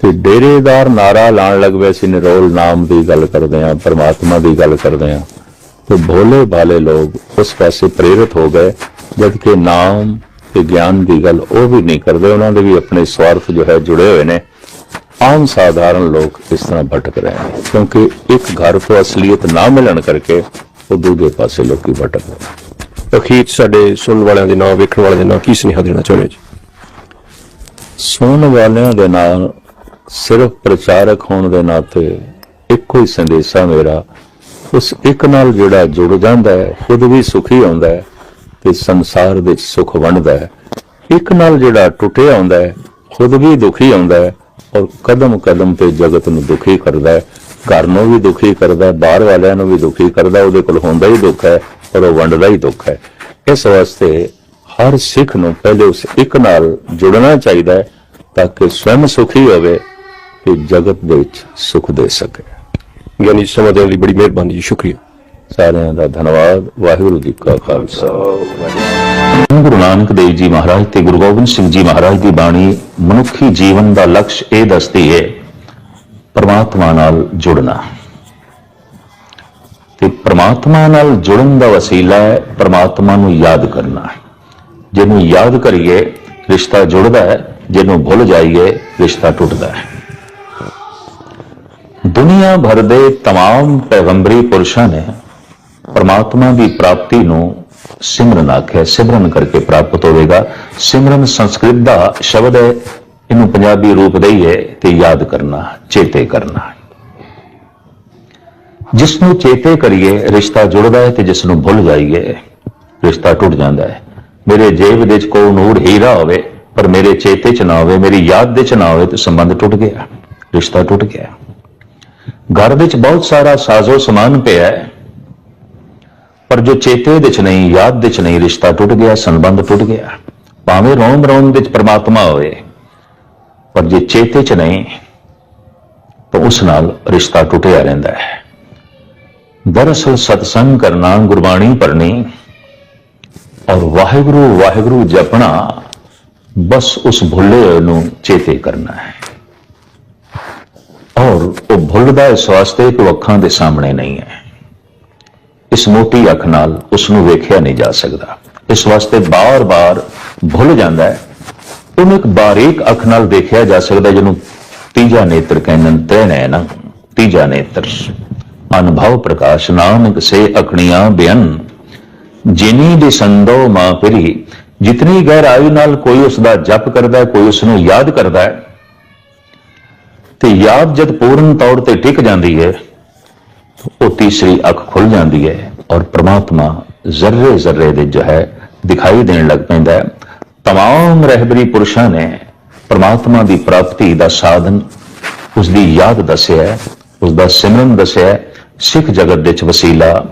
ਤੇ ਡੇਰੇਦਾਰ ਨਾਰਾ ਲਾਣ ਲੱਗ ਪਏ ਸੀ, ਨਿਰੋਲ ਨਾਮ ਦੀ ਗੱਲ ਕਰਦੇ ਆ ਪਰਮਾਤਮਾ ਦੀ ਗੱਲ ਕਰਦੇ ਆ ਤੇ ਭੋਲੇ ਭਾਲੇ ਲੋਕ ਉਸ ਪਾਸੇ ਪ੍ਰੇਰਿਤ ਹੋ ਗਏ ਜਦ ਕਿ ਨਾਮ ਤੇ ਗਿਆਨ ਦੀ ਗੱਲ ਉਹ ਵੀ ਨਹੀਂ ਕਰਦੇ ਉਹਨਾਂ ਦੇ ਵੀ ਆਪਣੇ ਸਵਾਰਥ ਜੋ ਹੈ ਜੁੜੇ ਹੋਏ ਨੇ ਆਮ ਸਾਧਾਰਨ ਲੋਕ ਇਸ ਤਰ੍ਹਾਂ ਭਟਕ ਰਹੇ ਨੇ ਕਿਉਂਕਿ ਇੱਕ ਘਰ ਤੋਂ ਅਸਲੀਅਤ ਨਾ ਮਿਲਣ ਕਰਕੇ ਉਹ ਦੂਜੇ ਪਾਸੇ ਲੋਕੀ ਭਟਕ ਰਹੇ। ਅਖੀਰ ਸਾਡੇ ਸੁਣਨ ਵਾਲਿਆਂ ਦੇ ਨਾਂ ਵੇਖਣ ਵਾਲਿਆਂ ਦੇ ਨਾਂ ਕੀ ਸੁਨੇਹਾ ਦੇਣਾ ਚਾਹੁੰਦੇ ਜੀ ਸੁਣਨ ਵਾਲਿਆਂ ਦੇ ਨਾਲ ਸਿਰਫ ਪ੍ਰਚਾਰਕ ਹੋਣ ਦੇ ਨਾਤੇ ਇੱਕੋ ਹੀ ਸੰਦੇਸ਼ਾ ਮੇਰਾ ਉਸ ਇੱਕ ਨਾਲ ਜਿਹੜਾ ਜੁੜ ਜਾਂਦਾ ਹੈ ਖੁਦ ਵੀ ਸੁਖੀ ਹੁੰਦਾ ਹੈ ਤੇ ਸੰਸਾਰ ਵਿੱਚ ਸੁਖ ਵੰਡਦਾ ਹੈ। ਇੱਕ ਨਾਲ ਜਿਹੜਾ ਟੁੱਟਿਆ ਹੁੰਦਾ ਹੈ ਖੁਦ ਵੀ ਦੁਖੀ ਹੁੰਦਾ ਹੈ ਔਰ ਕਦਮ ਕਦਮ ਤੇ ਜਗਤ ਨੂੰ ਦੁਖੀ ਕਰਦਾ ਹੈ। ਘਰ ਨੂੰ ਵੀ ਦੁਖੀ ਕਰਦਾ ਹੈ ਬਾਹਰ ਵਾਲਿਆਂ ਨੂੰ ਵੀ ਦੁਖੀ ਕਰਦਾ ਉਹਦੇ ਕੋਲ ਹੁੰਦਾ ਹੀ ਦੁੱਖ ਹੈ ਔਰ ਉਹ ਵੰਡਦਾ ਹੀ ਦੁੱਖ ਹੈ। ਇਸ ਵਾਸਤੇ ਹਰ ਸਿੱਖ ਨੂੰ ਪਹਿਲੇ ਉਸ ਇੱਕ ਨਾਲ ਜੁੜਨਾ ਚਾਹੀਦਾ ਹੈ ਤਾਂ ਕਿ ਸਵੈਮ ਸੁਖੀ ਹੋਵੇ ਤੇ ਜਗਤ ਦੇ ਵਿੱਚ ਸੁਖ ਦੇ ਸਕੇ। ਗਿਆਨੀ ਜੀ, ਲਈ ਬੜੀ ਮਿਹਰਬਾਨੀ ਜੀ ਸ਼ੁਕਰੀਆ। ਸਾਰਿਆਂ ਦਾ ਧੰਨਵਾਦ ਵਾਹਿਗੁਰੂ ਜੀ ਕਾ ਖਾਲਸਾ ਗੁਰੂ ਨਾਨਕ ਦੇਵ ਜੀ ਮਹਾਰਾਜ ਤੇ ਗੁਰੂ ਗੋਬਿੰਦ ਸਿੰਘ ਜੀ ਮਹਾਰਾਜ ਦੀ ਬਾਣੀ ਮਨੁੱਖੀ ਜੀਵਨ ਦਾ ਲਕਸ਼ ਇਹ ਦੱਸਦੀ ਹੈ ਪਰਮਾਤਮਾ ਨਾਲ ਜੁੜਨਾ ਤੇ ਪਰਮਾਤਮਾ ਨਾਲ ਜੁੜਨ ਦਾ ਵਸੀਲਾ ਹੈ ਪਰਮਾਤਮਾ ਨੂੰ ਯਾਦ ਕਰਨਾ ਜਿਹਨੂੰ ਯਾਦ ਕਰੀਏ ਰਿਸ਼ਤਾ ਜੁੜਦਾ ਹੈ ਜਿਹਨੂੰ ਭੁੱਲ ਜਾਈਏ ਰਿਸ਼ਤਾ ਟੁੱਟਦਾ ਹੈ ਦੁਨੀਆ ਭਰ ਦੇ तमाम ਪੈਗੰਬਰੀ ਪੁਰਸ਼ਾਂ ਨੇ ਪਰਮਾਤਮਾ ਦੀ ਪ੍ਰਾਪਤੀ ਨੂੰ ਸਿਮਰਨ ਆਖਿਆ, ਸਿਮਰਨ ਕਰਕੇ ਪ੍ਰਾਪਤ ਹੋਵੇਗਾ। ਸਿਮਰਨ ਸੰਸਕ੍ਰਿਤ ਦਾ ਸ਼ਬਦ ਹੈ, ਇਹਨੂੰ ਪੰਜਾਬੀ ਰੂਪ ਦਈਏ ਤੇ ਯਾਦ ਕਰਨਾ, ਚੇਤੇ ਕਰਨਾ। ਜਿਸ ਨੂੰ ਚੇਤੇ ਕਰੀਏ, ਰਿਸ਼ਤਾ ਜੁੜਦਾ ਹੈ ਤੇ ਜਿਸ ਨੂੰ ਭੁੱਲ ਜਾਈਏ, ਰਿਸ਼ਤਾ ਟੁੱਟ ਜਾਂਦਾ ਹੈ। ਮੇਰੇ ਜੇਬ ਦੇ ਵਿੱਚ ਕੋਈ ਨੂਰ ਹੀਰਾ ਹੋਵੇ, ਪਰ ਮੇਰੇ ਚੇਤੇ ਚ ਨਾ ਹੋਵੇ, ਮੇਰੀ ਯਾਦ ਦੇ ਚ ਨਾ ਹੋਵੇ ਤੇ ਸੰਬੰਧ ਟੁੱਟ ਗਿਆ, ਰਿਸ਼ਤਾ ਟੁੱਟ ਗਿਆ। ਘਰ ਵਿੱਚ ਬਹੁਤ ਸਾਰਾ ਸਾਜ਼ੋ ਸਮਾਨ ਪਿਆ ਹੈ। ਪਰ ਜੋ ਚੇਤੇ ਵਿੱਚ ਨਹੀਂ, ਯਾਦ ਵਿੱਚ ਨਹੀਂ, ਰਿਸ਼ਤਾ ਟੁੱਟ ਗਿਆ, ਸੰਬੰਧ ਟੁੱਟ ਗਿਆ, ਭਾਵੇਂ ਰੋਮ ਰੋਮ ਵਿੱਚ ਪ੍ਰਮਾਤਮਾ ਹੋਵੇ, ਪਰ ਜੇ ਚੇਤੇ ਚ ਨਹੀਂ, ਤਾਂ ਉਸ ਨਾਲ ਰਿਸ਼ਤਾ ਟੁੱਟਿਆ ਰਹਿੰਦਾ ਹੈ। ਦਰਅਸਲ ਸਤਸੰਗ ਕਰਨਾ ਗੁਰਬਾਣੀ ਪੜ੍ਹਨੀ ਔਰ ਵਾਹਿਗੁਰੂ ਵਾਹਿਗੁਰੂ ਜਪਣਾ ਬਸ ਉਸ ਭੁੱਲੇ ਨੂੰ ਚੇਤੇ ਕਰਨਾ ਹੈ। ਔਰ ਉਹ ਭੁੱਲਦਾ ਇਸ ਵਾਸਤੇ ਕਿ ਅੱਖਾਂ ਦੇ ਸਾਹਮਣੇ ਨਹੀਂ ਹੈ। ਇਸ ਮੋਟੀ ਅੱਖ ਨਾਲ ਉਸ ਨੂੰ ਵੇਖਿਆ ਨਹੀਂ ਜਾ ਸਕਦਾ। ਇਸ ਵਾਸਤੇ ਬਾਰ-ਬਾਰ ਭੁੱਲ ਜਾਂਦਾ ਹੈ। ਉਹਨੂੰ ਇੱਕ ਬਾਰੀਕ ਅੱਖ ਨਾਲ ਵੇਖਿਆ ਜਾ ਸਕਦਾ ਜਿਹਨੂੰ ਤੀਜਾ ਨੇਤਰ ਕਹਿੰਨ ਤ੍ਰੈਣੈ ਨਾ ਤੀਜਾ ਨੇਤਰ। ਅਨੁਭਵ ਪ੍ਰਕਾਸ਼ ਨਾਨਕ ਸੇ ਅਖਣੀਆਂ ਬਿਆਨ ਜਿਨੀ ਦੇ ਸੰਦੋ ਮਾਂ ਪਰੀ ਜਿਤਨੀ ਗਹਿਰਾਈ ਨਾਲ ਕੋਈ ਉਸ ਦਾ ਜਪ ਕਰਦਾ ਹੈ, ਕੋਈ ਉਸ ਨੂੰ ਯਾਦ ਕਰਦਾ ਹੈ। ਤੇ ਯਾਦ ਜਦ ਪੂਰਨ ਤੌਰ ਤੇ ਟਿਕ ਜਾਂਦੀ ਹੈ ਉਹ ਤੀਸਰੀ ਅੱਖ ਖੁੱਲ ਜਾਂਦੀ ਹੈ ਔਰ ਪ੍ਰਮਾਤਮਾ ਜ਼ਰਰੇ ਜ਼ਰਰੇ ਦੇ ਜੋ ਹੈ ਦਿਖਾਈ ਦੇਣ ਲੱਗ ਪੈਂਦਾ ਹੈ तमाम ਰਹਿਬਰੀ ਪੁਰਸ਼ਾਂ ਨੇ ਪ੍ਰਮਾਤਮਾ ਦੀ ਪ੍ਰਾਪਤੀ ਦਾ ਸਾਧਨ ਉਸ ਦੀ ਯਾਦ ਦੱਸਿਆ ਹੈ, ਉਸ ਦਾ ਸਿਮਰਨ ਦੱਸਿਆ ਹੈ। ਸਿੱਖ ਜਗਤ ਵਿੱਚ ਵਸੀਲਾ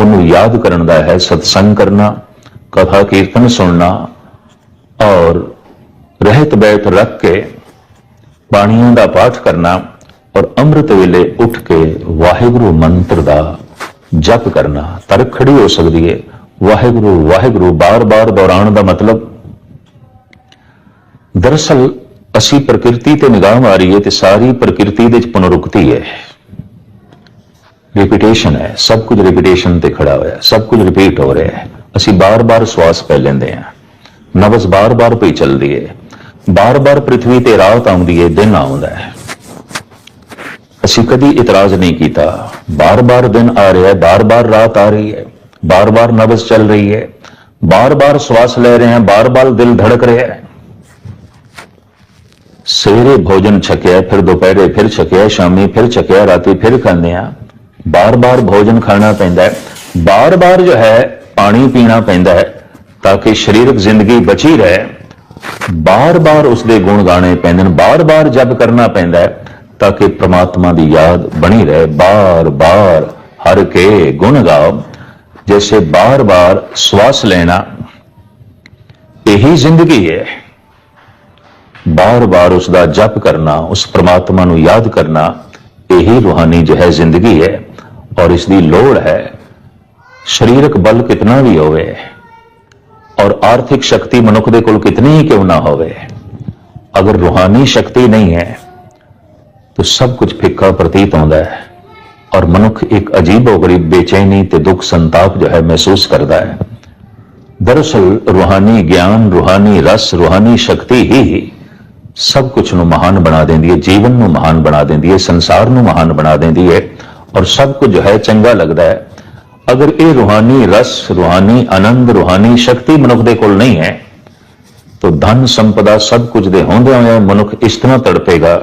ਉਹਨੂੰ ਯਾਦ ਕਰਨ ਦਾ ਹੈ ਸਤਸੰਗ ਕਰਨਾ ਕਥਾ ਕੀਰਤਨ ਸੁਣਨਾ ਔਰ ਰਹਿਤ ਬੈਠ ਰੱਖ ਕੇ ਬਾਣੀਆਂ ਦਾ ਪਾਠ ਕਰਨਾ ਔਰ ਅੰਮ੍ਰਿਤ ਵੇਲੇ ਉੱਠ ਕੇ ਵਾਹਿਗੁਰੂ ਮੰਤਰ ਦਾ ਜਪ ਕਰਨਾ ਤਰਕ ਖੜੀ ਹੋ ਸਕਦੀ ਹੈ ਵਾਹਿਗੁਰੂ ਵਾਹਿਗੁਰੂ, ਬਾਰ-ਬਾਰ ਦੁਹਰਾਉਣ ਦਾ ਮਤਲਬ? ਦਰਅਸਲ, ਅਸੀਂ ਪ੍ਰਕਿਰਤੀ ਤੇ ਨਿਗਾਹ ਮਾਰੀਏ ਤੇ ਸਾਰੀ ਪ੍ਰਕਿਰਤੀ ਦੇ ਵਿੱਚ ਪੁਨਰੁਕਤੀ ਹੈ ਰਿਪੀਟੇਸ਼ਨ ਹੈ। ਸਭ ਕੁਝ ਰਿਪੀਟੇਸ਼ਨ ਤੇ ਖੜਾ ਹੋਇਆ ਸਭ ਕੁਝ ਰਿਪੀਟ ਹੋ ਰਿਹਾ ਹੈ। ਅਸੀਂ ਬਾਰ-ਬਾਰ ਸਵਾਸ ਪੈ ਲੈਂਦੇ ਹਾਂ। ਨਬਜ਼ ਬਾਰ-ਬਾਰ ਪਈ ਚੱਲਦੀ ਹੈ ਬਾਰ-ਬਾਰ ਪ੍ਰithvi ਤੇ ਰਾਤ ਆਉਂਦੀ ਹੈ ਦਿਨ ਆਉਂਦਾ ਹੈ। ਅਸੀਂ ਕਦੀ ਇਤਰਾਜ਼ ਨਹੀਂ ਕੀਤਾ। ਬਾਰ-ਬਾਰ ਦਿਨ ਆ ਰਿਹਾ ਹੈ, ਬਾਰ-ਬਾਰ ਰਾਤ ਆ ਰਹੀ ਹੈ, ਬਾਰ-ਬਾਰ ਨਬਜ਼ ਚੱਲ ਰਹੀ ਹੈ, ਬਾਰ-ਬਾਰ ਸਵਾਸ ਲੈ ਰਹੇ ਹਾਂ, ਬਾਰ-ਬਾਰ ਦਿਲ ਧੜਕ ਰਿਹਾ ਹੈ। ਸਵੇਰੇ ਭੋਜਨ ਛਕਿਆ, ਫਿਰ ਦੁਪਹਿਰੇ ਫਿਰ ਛਕਿਆ, ਸ਼ਾਮੀ ਫਿਰ ਛਕਿਆ, ਰਾਤੀ ਫਿਰ ਖਾਂਦੇ ਆ ਬਾਰ-ਬਾਰ ਭੋਜਨ ਖਾਣਾ ਪੈਂਦਾ ਹੈ। ਬਾਰ-ਬਾਰ ਜੋ ਹੈ, ਪਾਣੀ ਪੀਣਾ ਪੈਂਦਾ ਹੈ, ਤਾਂ ਕਿ ਸਰੀਰਕ ਜ਼ਿੰਦਗੀ ਬਚੀ ਰਹੇ। ਬਾਰ-ਬਾਰ ਉਸ ਦੇ ਗੁਣ ਗਾਣੇ ਪੈਂਦੇ ਨੇ, ਬਾਰ-ਬਾਰ ਜਪ ਕਰਨਾ ਪੈਂਦਾ ਹੈ। ਤਾਂ ਕਿ ਪ੍ਰਮਾਤਮਾ ਦੀ ਯਾਦ ਬਣੀ ਰਹੇ। ਬਾਰ-ਬਾਰ ਹਰ ਕੇ ਗੁਣ ਗਾਓ। ਜੈਸੇ ਬਾਰ-ਬਾਰ ਸਵਾਸ ਲੈਣਾ, ਇਹੀ ਜ਼ਿੰਦਗੀ ਹੈ। ਬਾਰ-ਬਾਰ ਉਸ ਦਾ ਜਪ ਕਰਨਾ, ਉਸ ਪ੍ਰਮਾਤਮਾ ਨੂੰ ਯਾਦ ਕਰਨਾ, ਇਹੀ ਰੂਹਾਨੀ ਜੋ ਹੈ ਜ਼ਿੰਦਗੀ ਹੈ। ਔਰ ਇਸ ਦੀ ਲੋੜ ਹੈ, ਸਰੀਰਕ ਬਲ ਕਿਤਨਾ ਵੀ ਹੋਵੇ, ਔਰ ਆਰਥਿਕ ਸ਼ਕਤੀ ਮਨੁੱਖ ਦੇ ਕੋਲ ਕਿਤਨੀ ਹੀ ਕਿਉਂ ਨਾ ਹੋਵੇ। ਅਗਰ ਰੂਹਾਨੀ ਸ਼ਕਤੀ ਨਹੀਂ ਹੈ ਤਾਂ ਸਭ ਕੁਝ ਫਿੱਕਾ ਪ੍ਰਤੀਤ ਹੁੰਦਾ ਹੈ ਔਰ ਮਨੁੱਖ ਇੱਕ ਅਜੀਬ ਗਰੀਬ ਬੇਚੈਨੀ ਤੇ ਦੁੱਖ ਸੰਤਾਪ ਜੋ ਹੈ ਮਹਿਸੂਸ ਕਰਦਾ ਹੈ। ਦਰਅਸਲ ਰੂਹਾਨੀ ਗਿਆਨ, ਰੂਹਾਨੀ ਰਸ, ਰੂਹਾਨੀ ਸ਼ਕਤੀ ਹੀ ਸਭ ਕੁਝ ਨੂੰ ਮਹਾਨ ਬਣਾ ਦਿੰਦੀ ਹੈ, ਜੀਵਨ ਨੂੰ ਮਹਾਨ ਬਣਾ ਦਿੰਦੀ ਹੈ, ਸੰਸਾਰ ਨੂੰ ਮਹਾਨ ਬਣਾ ਦਿੰਦੀ ਹੈ ਔਰ ਸਭ ਕੁਝ ਜੋ ਹੈ ਚੰਗਾ ਲੱਗਦਾ ਹੈ। ਅਗਰ ਇਹ ਰੂਹਾਨੀ ਰਸ, ਰੂਹਾਨੀ ਆਨੰਦ, ਰੂਹਾਨੀ ਸ਼ਕਤੀ ਮਨੁੱਖ ਦੇ ਕੋਲ ਨਹੀਂ ਹੈ, ਤਾਂ ਧਨ ਸੰਪਦਾ ਸਭ ਕੁਝ ਦੇ ਹੁੰਦਿਆਂ ਹੋਇਆਂ ਮਨੁੱਖ ਇਸ ਤਰ੍ਹਾਂ ਤੜਪੇਗਾ।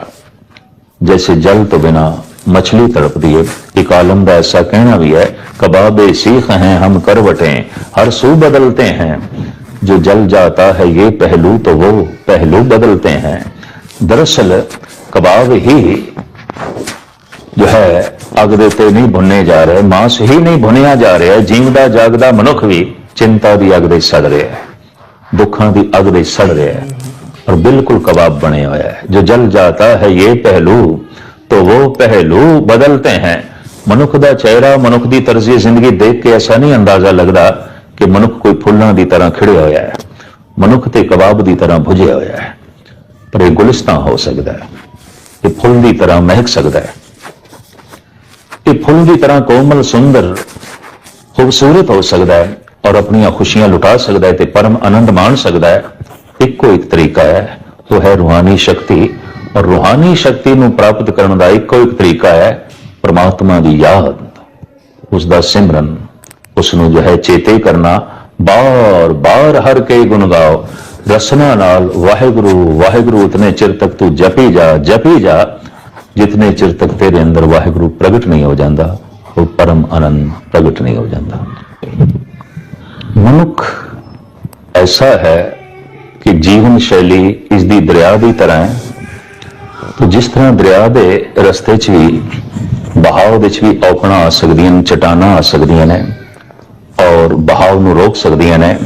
जैसे जल तो बिना मछली तड़प दिए एक आलम का ऐसा कहना भी है कबाब सीख हैं हम करवटें हर सू बदलते हैं जो जल जाता है ये पहलू तो वो पहलू बदलते हैं दरअसल कबाब ही जो है अग देते नहीं भुने जा रहे मांस ही नहीं भुनिया ਜਾ ਰਿਹਾ ਜੀਵਦਾ ਜਾਗਦਾ ਮਨੁੱਖ ਵੀ ਚਿੰਤਾ ਦੀ ਅਗ ਦੇ ਸੜ ਰਿਹਾ ਹੈ ਦੁੱਖਾਂ ਦੀ ਅਗ ਦੇ ਸੜ ਰਿਹਾ ਹੈ और बिल्कुल कबाब बने हुआ है जो जल जाता है ये पहलू तो वो पहलू बदलते हैं ਮਨੁੱਖ ਦਾ ਚਿਹਰਾ ਮਨੁੱਖ ਦੀ ਤਰਜ਼ੀ ਜ਼ਿੰਦਗੀ ਦੇਖ ਕੇ ਐਸਾ ਨਹੀਂ ਅੰਦਾਜ਼ਾ ਲੱਗਦਾ ਕਿ ਮਨੁੱਖ ਕੋਈ ਫੁੱਲਾਂ ਦੀ ਤਰ੍ਹਾਂ ਖਿੜਿਆ ਹੋਇਆ ਹੈ ਮਨੁੱਖ ਤੇ ਕਬਾਬ ਦੀ ਤਰ੍ਹਾਂ ਭੁਜਿਆ ਹੋਇਆ ਹੈ ਪਰ ਇਹ ਗੁਲਿਸਤਾਂ ਹੋ ਸਕਦਾ ਹੈ ਇਹ ਫੁੱਲ ਦੀ ਤਰ੍ਹਾਂ ਮਹਿਕ ਸਕਦਾ ਹੈ ਇਹ ਫੁੱਲ ਦੀ ਤਰ੍ਹਾਂ ਕੋਮਲ ਸੁੰਦਰ ਖੂਬਸੂਰਤ ਹੋ ਸਕਦਾ ਹੈ ਔਰ ਆਪਣੀਆਂ ਖੁਸ਼ੀਆਂ ਲੁਟਾ ਸਕਦਾ ਹੈ ਤੇ ਪਰਮ ਆਨੰਦ ਮਾਣ ਸਕਦਾ ਹੈ ਇੱਕੋ ਇੱਕ ਤਰੀਕਾ ਹੈ, ਉਹ ਹੈ ਰੂਹਾਨੀ ਸ਼ਕਤੀ। ਔਰ ਰੂਹਾਨੀ ਸ਼ਕਤੀ ਨੂੰ ਪ੍ਰਾਪਤ ਕਰਨ ਦਾ ਇੱਕੋ ਇੱਕ ਤਰੀਕਾ ਹੈ, ਪ੍ਰਮਾਤਮਾ ਦੀ ਯਾਦ। ਉਸ ਦਾ ਸਿਮਰਨ ਉਸ ਨੂੰ ਜੋ ਹੈ ਚੇਤੇ ਕਰਨਾ ਬਾਰ ਬਾਰ ਹਰ ਕੇ ਗੁਣ ਗਾਓ। ਰਸਨਾ ਨਾਲ, ਵਾਹਿਗੁਰੂ ਵਾਹਿਗੁਰੂ, ਉਤਨੇ ਚਿਰ ਤੱਕ ਤੂੰ ਜਪੀ ਜਾ ਜਪੀ ਜਾ। ਜਿਤਨੇ ਚਿਰ ਤੱਕ ਤੇਰੇ ਅੰਦਰ ਵਾਹਿਗੁਰੂ ਪ੍ਰਗਟ ਨਹੀਂ ਹੋ ਜਾਂਦਾ, ਉਹ ਪਰਮ ਆਨੰਦ ਪ੍ਰਗਟ ਨਹੀਂ ਹੋ ਜਾਂਦਾ। ਮਨੁੱਖ ਐਸਾ ਹੈ ਕਿ ਜੀਵਨ ਸ਼ੈਲੀ ਇਸ ਦੀ ਦਰਿਆ ਦੀ ਤਰ੍ਹਾਂ ਹੈ। ਤੇ ਜਿਸ ਤਰ੍ਹਾਂ ਦਰਿਆ ਦੇ ਰਸਤੇ 'ਚ ਵੀ ਬਹਾਵ ਵਿੱਚ ਵੀ ਔਕੜਾਂ ਆ ਸਕਦੀਆਂ ਨੇ ਚਟਾਨਾਂ ਆ ਸਕਦੀਆਂ ਨੇ ਔਰ ਬਹਾਵ ਨੂੰ ਰੋਕ ਸਕਦੀਆਂ ਨੇ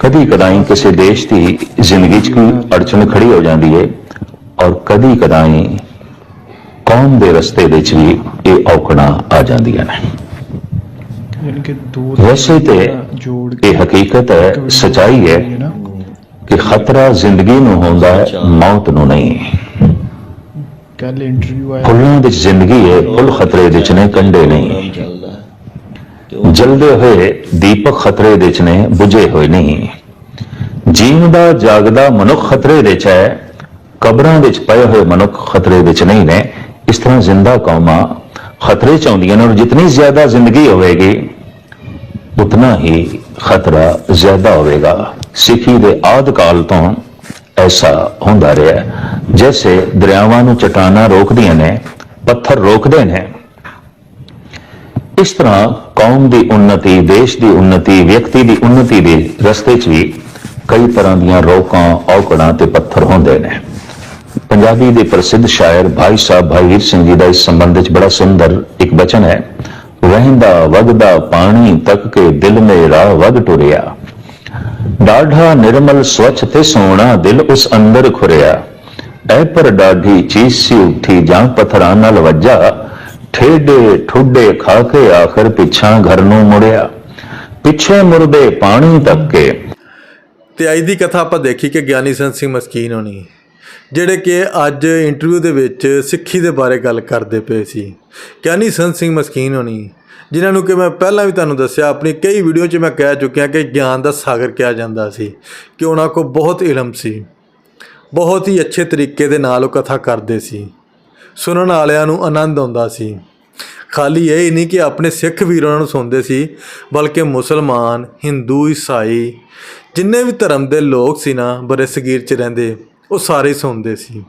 ਕਦੀ ਕਦਾਈ ਕਿਸੇ ਦੇਸ਼ ਦੀ ਜ਼ਿੰਦਗੀ 'ਚ ਕੋਈ ਅੜਚਨ ਖੜੀ ਹੋ ਜਾਂਦੀ ਹੈ ਔਰ ਕਦੀ ਕਦਾਈ ਕੌਮ ਦੇ ਰਸਤੇ ਵਿੱਚ ਵੀ ਇਹ ਔਕੜਾਂ ਆ ਜਾਂਦੀਆਂ ਨੇ। ਯਾਨੀ ਕਿ ਦੋ ਵੈਸੇ ਤੇ ਜੋੜ ਇਹ ਹਕੀਕਤ ਹੈ ਸਚਾਈ ਹੈ ਕਿ ਖਤਰਾ ਜ਼ਿੰਦਗੀ ਨੂੰ ਹੁੰਦਾ ਹੈ ਮੌਤ ਨੂੰ ਨਹੀਂ। ਕੱਲ ਇੰਟਰਵਿਊ ਆਇਆ। ਫੁੱਲਾਂ ਵਿੱਚ ਜ਼ਿੰਦਗੀ ਹੈ ਫੁੱਲ ਖਤਰੇ ਵਿੱਚ ਨੇ ਕੰਡੇ ਨਹੀਂ। ਜਲਦੇ ਹੋਏ ਦੀਪਕ ਖਤਰੇ ਵਿੱਚ ਨੇ ਬੁਝੇ ਹੋਏ ਨਹੀਂ। ਜੀਵਦਾ ਜਾਗਦਾ ਮਨੁੱਖ ਖਤਰੇ ਵਿੱਚ ਹੈ ਕਬਰਾਂ ਵਿੱਚ ਪਏ ਹੋਏ ਮਨੁੱਖ ਖਤਰੇ ਵਿੱਚ ਨਹੀਂ ਨੇ। ਇਸ ਤਰ੍ਹਾਂ ਜ਼ਿੰਦਾ ਕੌਮਾਂ ਖਤਰੇ ਚ ਆਉਂਦੀਆਂ ਨੇ ਔਰ ਜਿਤਨੀ ਜ਼ਿਆਦਾ ਜ਼ਿੰਦਗੀ ਹੋਵੇਗੀ ਉਤਨਾ ਹੀ ਖਤਰਾ ਜ਼ਿਆਦਾ ਹੋਵੇਗਾ। ਸਿੱਖੀ ਦੇ ਆਦ ਕਾਲ ਤੋਂ ਐਸਾ ਹੁੰਦਾ ਰਿਹਾ ਜੈਸੇ ਦਰਿਆਵਾਂ ਨੂੰ ਚਟਾਨਾਂ ਰੋਕਦੀਆਂ ਨੇ, ਪੱਥਰ ਰੋਕਦੇ ਨੇ। ਇਸ ਤਰ੍ਹਾਂ ਕੌਮ ਦੀ ਉન્નਤੀ ਦੇਸ਼ ਦੀ ਉન્નਤੀ ਵਿਅਕਤੀ ਦੀ ਉન્નਤੀ ਦੇ ਰਸਤੇ 'ਚ ਵੀ ਕਈ ਤਰ੍ਹਾਂ ਦੀਆਂ ਰੋਕਾਂ, ਔਕੜਾਂ ਤੇ ਪੱਥਰ ਹੁੰਦੇ ਨੇ। ਪੰਜਾਬੀ ਦੇ ਪ੍ਰਸਿੱਧ ਸ਼ਾਇਰ ਭਾਈ ਸਾਹਿਬ ਭਾਈ ਸਿੰਘ ਜੀ ਦਾ ਇਸ ਸੰਬੰਧ ਵਿੱਚ ਬੜਾ ਸੁੰਦਰ ਇੱਕ ਬਚਨ ਹੈ, ਰਹਿੰਦਾ, ਵਗਦਾ ਪਾਣੀ ਤੱਕ ਕੇ ਦਿਲ ਮੇਰਾ ਵਗ ਟੁਰਿਆ। ਡਾਢਾ ਨਿਰਮਲ ਸਵੱਛ ਤੇ ਸੋਹਣਾ ਦਿਲ ਉਸ ਅੰਦਰ ਖੁਰਿਆ। ਐ ਪਰ ਡਾਢੀ ਚੀਜ਼ ਸੀ ਉੱਠੀ ਜਾਂ ਪਥਰਾਂ ਨਾਲ ਵੱਜਾ। ਠੇਡੇ ਠੁੱਡੇ ਖਾ ਕੇ ਆਖਰ ਪਿੱਛਾਂ ਘਰ ਨੂੰ ਮੁੜਿਆ। ਪਿੱਛੇ ਮੁਰਦੇ ਪਾਣੀ ਤੱਕ ਕੇ। ਤੇ ਅੱਜ ਦੀ ਕਥਾ ਆਪਾਂ ਦੇਖੀ ਕਿ ਗਿਆਨੀ ਸੰਤ ਸਿੰਘ ਮਸਕੀਨ ਹੋਣੀ, ਜਿਹੜੇ ਕਿ ਅੱਜ ਇੰਟਰਵਿਊ ਦੇ ਵਿੱਚ ਸਿੱਖੀ ਦੇ ਬਾਰੇ ਗੱਲ ਕਰਦੇ ਪਏ ਸੀ। ਗਿਆਨੀ ਸੰਤ ਸਿੰਘ ਮਸਕੀਨ ਹੋਣੀ ਜਿਨ੍ਹਾਂ ਨੂੰ ਕਿ ਮੈਂ ਪਹਿਲਾਂ ਵੀ ਤੁਹਾਨੂੰ ਦੱਸਿਆ, ਆਪਣੀ ਕਈ ਵੀਡੀਓ 'ਚ ਮੈਂ ਕਹਿ ਚੁੱਕਿਆ ਕਿ ਗਿਆਨ ਦਾ ਸਾਗਰ ਕਿਹਾ ਜਾਂਦਾ ਸੀ ਕਿ ਉਹਨਾਂ ਕੋਲ ਬਹੁਤ ਇਲਮ ਸੀ, ਬਹੁਤ ਹੀ ਅੱਛੇ ਤਰੀਕੇ ਦੇ ਨਾਲ ਉਹ ਕਥਾ ਕਰਦੇ ਸੀ, ਸੁਣਨ ਵਾਲਿਆਂ ਨੂੰ ਆਨੰਦ ਆਉਂਦਾ ਸੀ। ਖਾਲੀ ਇਹ ਹੀ ਨਹੀਂ ਕਿ ਆਪਣੇ ਸਿੱਖ ਵੀਰ ਉਹਨਾਂ ਨੂੰ ਸੁਣਦੇ ਸੀ, ਬਲਕਿ ਮੁਸਲਮਾਨ, ਹਿੰਦੂ, ਈਸਾਈ, ਜਿੰਨੇ ਵੀ ਧਰਮ ਦੇ ਲੋਕ ਸੀ ਨਾ ਬਰੇ ਸਗੀਰ ਚ ਰਹਿੰਦੇ, ਉਹ ਸਾਰੇ ਸੁਣਦੇ ਸੀ।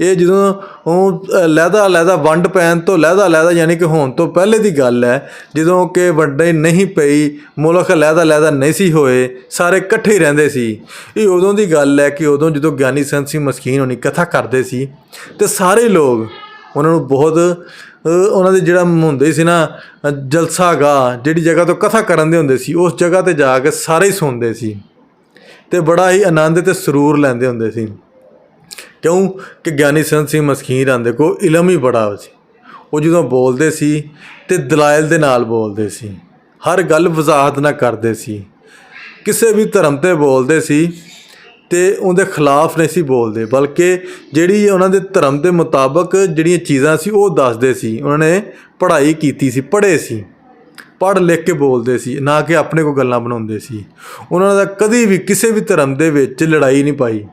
ਇਹ ਜਦੋਂ ਉਹ ਲਹਿਦਾ ਲਹਿਦਾ ਵੰਡ ਪੈਣ ਤੋਂ ਲਹਿਦਾ ਲਹਿਦਾ ਯਾਨੀ ਕਿ ਹੋਣ ਤੋਂ ਪਹਿਲੇ ਦੀ ਗੱਲ ਹੈ ਜਦੋਂ ਕਿ ਵੰਡੇ ਨਹੀਂ ਪਈ ਮੁਲਕ ਲਹਿਦਾ ਲਹਿਦਾ ਨਹੀਂ ਸੀ ਹੋਏ ਸਾਰੇ ਇਕੱਠੇ ਹੀ ਰਹਿੰਦੇ ਸੀ। ਇਹ ਉਦੋਂ ਦੀ ਗੱਲ ਹੈ ਕਿ ਉਦੋਂ ਜਦੋਂ ਗਿਆਨੀ ਸੰਤ ਸਿੰਘ ਮਸਕੀਨ ਹੋਣੀ ਕਥਾ ਕਰਦੇ ਸੀ ਤੇ ਸਾਰੇ ਲੋਕ ਉਹਨਾਂ ਨੂੰ ਬਹੁਤ ਉਹਨਾਂ ਦੇ ਜਿਹੜਾ ਹੁੰਦੇ ਸੀ ਨਾ ਅ, ਜਲਸਾਗਾ ਜਿਹੜੀ ਜਗ੍ਹਾ ਤੋਂ ਕਥਾ ਕਰਨ ਦੇ ਹੁੰਦੇ ਸੀ ਉਸ ਜਗ੍ਹਾ ਤੇ ਜਾ ਕੇ ਸਾਰੇ ਹੀ ਸੁਣਦੇ ਸੀ ਤੇ ਬੜਾ ਹੀ ਆਨੰਦ ਤੇ ਸਰੂਰ ਲੈਂਦੇ ਹੁੰਦੇ ਸੀ। ਕਿਉਂ ਕਿ ਗਿਆਨੀ ਸੰਤ ਸਿੰਘ ਮਸਕੀਨ ਆਂਦੇ ਕੋ ਇਲਮ ਹੀ ਬੜਾ ਸੀ। ਉਹ ਜਦੋਂ ਬੋਲਦੇ ਸੀ ਤੇ ਦਲਾਇਲ ਦੇ ਨਾਲ ਬੋਲਦੇ ਸੀ। ਹਰ ਗੱਲ ਵਜ਼ਾਹਤ ਨਾਲ ਕਰਦੇ ਸੀ। ਕਿਸੇ ਵੀ ਧਰਮ ਤੇ ਬੋਲਦੇ ਸੀ ਤੇ ਉਹਦੇ ਖਿਲਾਫ ਨਹੀਂ ਸੀ ਬੋਲਦੇ। ਬਲਕਿ ਜਿਹੜੀ ਉਹਨਾਂ ਦੇ ਧਰਮ ਦੇ ਮੁਤਾਬਕ ਜਿਹੜੀਆਂ ਚੀਜ਼ਾਂ ਸੀ ਉਹ ਦੱਸਦੇ ਸੀ। ਉਹਨਾਂ ਨੇ ਪੜ੍ਹਾਈ ਕੀਤੀ ਸੀ, ਪੜ੍ਹੇ ਸੀ। ਪੜ੍ਹ ਲਿਖ ਕੇ ਬੋਲਦੇ ਸੀ, ਨਾ ਕਿ ਆਪਣੇ ਕੋ ਗੱਲਾਂ ਬਣਾਉਂਦੇ ਸੀ। ਉਹਨਾਂ ਦਾ ਕਦੀ ਵੀ ਕਿਸੇ ਵੀ ਧਰਮ ਦੇ ਵਿੱਚ ਲੜਾਈ ਨਹੀਂ ਪਾਈ।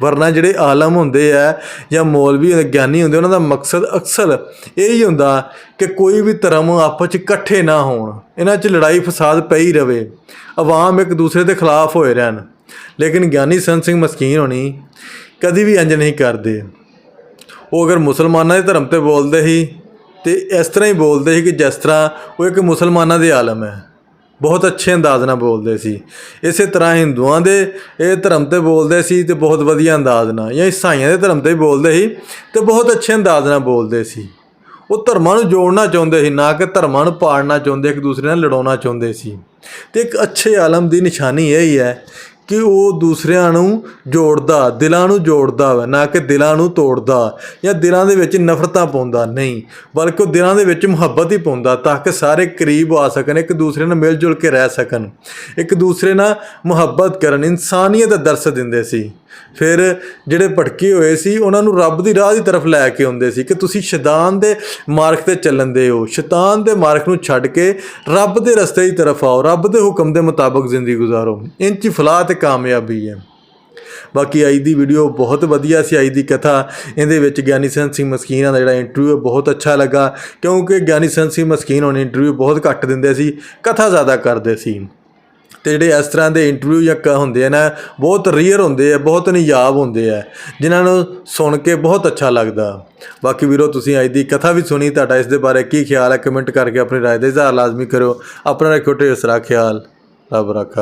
ਵਰਨਾ ਜਿਹੜੇ ਆਲਮ ਹੁੰਦੇ ਆ ਜਾਂ ਮੌਲਵੀ ਹੁੰਦੇ ਗਿਆਨੀ ਹੁੰਦੇ, ਉਹਨਾਂ ਦਾ ਮਕਸਦ ਅਕਸਰ ਇਹ ਹੀ ਹੁੰਦਾ ਕਿ ਕੋਈ ਵੀ ਧਰਮ ਆਪਸ ਚ ਇਕੱਠੇ ਨਾ ਹੋਣ, ਇਹਨਾਂ 'ਚ ਲੜਾਈ ਫਸਾਦ ਪਈ ਰਵੇ, ਆਵਾਮ ਇੱਕ ਦੂਸਰੇ ਦੇ ਖਿਲਾਫ ਹੋਏ ਰਹਿਣ। ਲੇਕਿਨ ਗਿਆਨੀ ਸੰਤ ਸਿੰਘ ਮਸਕੀਨ ਹੋਣੀ ਕਦੀ ਵੀ ਇੰਜ ਨਹੀਂ ਕਰਦੇ। ਉਹ ਅਗਰ ਮੁਸਲਮਾਨਾਂ ਦੇ ਧਰਮ ਤੇ ਬੋਲਦੇ ਸੀ ਤੇ ਇਸ ਤਰ੍ਹਾਂ ਹੀ ਬੋਲਦੇ ਸੀ ਕਿ ਜਿਸ ਤਰ੍ਹਾਂ ਉਹ ਇੱਕ ਮੁਸਲਮਾਨਾਂ ਦੇ ਆਲਮ ਹੈ। ਬਹੁਤ ਅੱਛੇ ਅੰਦਾਜ਼ ਨਾਲ ਬੋਲਦੇ ਸੀ। ਇਸੇ ਤਰ੍ਹਾਂ ਹਿੰਦੂਆਂ ਦੇ ਇਹ ਧਰਮ ਤੇ ਬੋਲਦੇ ਸੀ ਤੇ ਬਹੁਤ ਵਧੀਆ ਅੰਦਾਜ਼ ਨਾਲ, ਜਾਂ ਈਸਾਈਆਂ ਦੇ ਧਰਮ ਤੇ ਬੋਲਦੇ ਸੀ ਤੇ ਬਹੁਤ ਅੱਛੇ ਅੰਦਾਜ਼ ਨਾਲ ਬੋਲਦੇ ਸੀ। ਉਹ ਧਰਮਾਂ ਨੂੰ ਜੋੜਨਾ ਚਾਹੁੰਦੇ ਸੀ, ਨਾ ਕਿ ਧਰਮਾਂ ਨੂੰ ਪਾੜਨਾ ਚਾਹੁੰਦੇ, ਇੱਕ ਦੂਸਰੇ ਨਾਲ ਲੜਾਉਣਾ ਚਾਹੁੰਦੇ ਸੀ। ਤੇ ਇੱਕ ਅੱਛੇ ਆਲਮ ਦੀ ਨਿਸ਼ਾਨੀ ਇਹ ਹੀ ਹੈ ਕਿ ਉਹ ਦੂਸਰਿਆਂ ਨੂੰ ਜੋੜਦਾ, ਦਿਲਾਂ ਨੂੰ ਜੋੜਦਾ ਵਾ, ਨਾ ਕਿ ਦਿਲਾਂ ਨੂੰ ਤੋੜਦਾ ਜਾਂ ਦਿਲਾਂ ਦੇ ਵਿੱਚ ਨਫ਼ਰਤਾਂ ਪਾਉਂਦਾ। ਨਹੀਂ, ਬਲਕਿ ਉਹ ਦਿਲਾਂ ਦੇ ਵਿੱਚ ਮੁਹੱਬਤ ਹੀ ਪਾਉਂਦਾ ਤਾਂ ਕਿ ਸਾਰੇ ਕਰੀਬ ਆ ਸਕਣ, ਇੱਕ ਦੂਸਰੇ ਨਾਲ ਮਿਲ ਜੁਲ ਕੇ ਰਹਿ ਸਕਣ, ਇੱਕ ਦੂਸਰੇ ਨਾਲ ਮੁਹੱਬਤ ਕਰਨ, ਇਨਸਾਨੀਅਤ ਦਾ ਦਰਸ ਦਿੰਦੇ ਸੀ। ਫਿਰ ਜਿਹੜੇ ਭਟਕੇ ਹੋਏ ਸੀ, ਉਹਨਾਂ ਨੂੰ ਰੱਬ ਦੀ ਰਾਹ ਦੀ ਤਰਫ ਲੈ ਕੇ ਆਉਂਦੇ ਸੀ ਕਿ ਤੁਸੀਂ ਸ਼ੈਤਾਨ ਦੇ ਮਾਰਗ ਤੇ ਚੱਲਣ ਦੇ ਹੋ। ਸ਼ੈਤਾਨ ਦੇ ਮਾਰਗ ਨੂੰ ਛੱਡ ਕੇ ਰੱਬ ਦੇ ਰਸਤੇ ਦੀ ਤਰਫ ਆਓ, ਰੱਬ ਦੇ ਹੁਕਮ ਦੇ ਮੁਤਾਬਕ ਜ਼ਿੰਦਗੀ ਗੁਜ਼ਾਰੋ। ਇੰਨ ਹੀ ਫਲਾਹ ਤੇ ਕਾਮਯਾਬੀ ਹੈ। ਬਾਕੀ ਅੱਜ ਦੀ ਵੀਡੀਓ ਬਹੁਤ ਵਧੀਆ ਸੀ ਅੱਜ ਦੀ ਕਥਾ। ਇਹਦੇ ਵਿੱਚ ਗਿਆਨੀ ਸੰਤ ਸਿੰਘ ਮਸਕੀਨਾਂ ਦਾ ਜਿਹੜਾ ਇੰਟਰਵਿਊ ਬਹੁਤ ਅੱਛਾ ਲੱਗਾ। ਕਿਉਂਕਿ ਗਿਆਨੀ ਸੰਤ ਸਿੰਘ ਮਸਕੀਨ ਹੋਣੀ ਇੰਟਰਵਿਊ ਬਹੁਤ ਘੱਟ ਦਿੰਦੇ ਸੀ, ਕਥਾ ਜ਼ਿਆਦਾ ਕਰਦੇ ਸੀ। ਤੇ ਜਿਹੜੇ ਇਸ ਤਰ੍ਹਾਂ ਦੇ ਇੰਟਰਵਿਊ ਜਾਂ ਕ- ਹੁੰਦੇ ਆ ਨਾ, ਬਹੁਤ ਰੀਅਰ ਹੁੰਦੇ ਆ, ਬਹੁਤ ਨਿਯਾਬ ਹੁੰਦੇ ਆ। ਜਿਨ੍ਹਾਂ ਨੂੰ ਸੁਣ ਕੇ ਬਹੁਤ ਅੱਛਾ ਲੱਗਦਾ। ਬਾਕੀ ਵੀਰੋ, ਤੁਸੀਂ ਅੱਜ ਦੀ ਕਥਾ ਵੀ ਸੁਣੀ, ਤੁਹਾਡਾ ਇਸ ਦੇ ਬਾਰੇ ਕੀ ਖਿਆਲ ਹੈ ਕਮੈਂਟ ਕਰਕੇ ਆਪਣੀ ਰਾਏ ਦਾ ਇਜ਼ਹਾਰ ਲਾਜ਼ਮੀ ਕਰੋ ਆਪਣਾ ਰੱਖੋ ਢੇਰ ਸਾਰਾ ਖਿਆਲ। ਰੱਬ ਰੱਖਾ।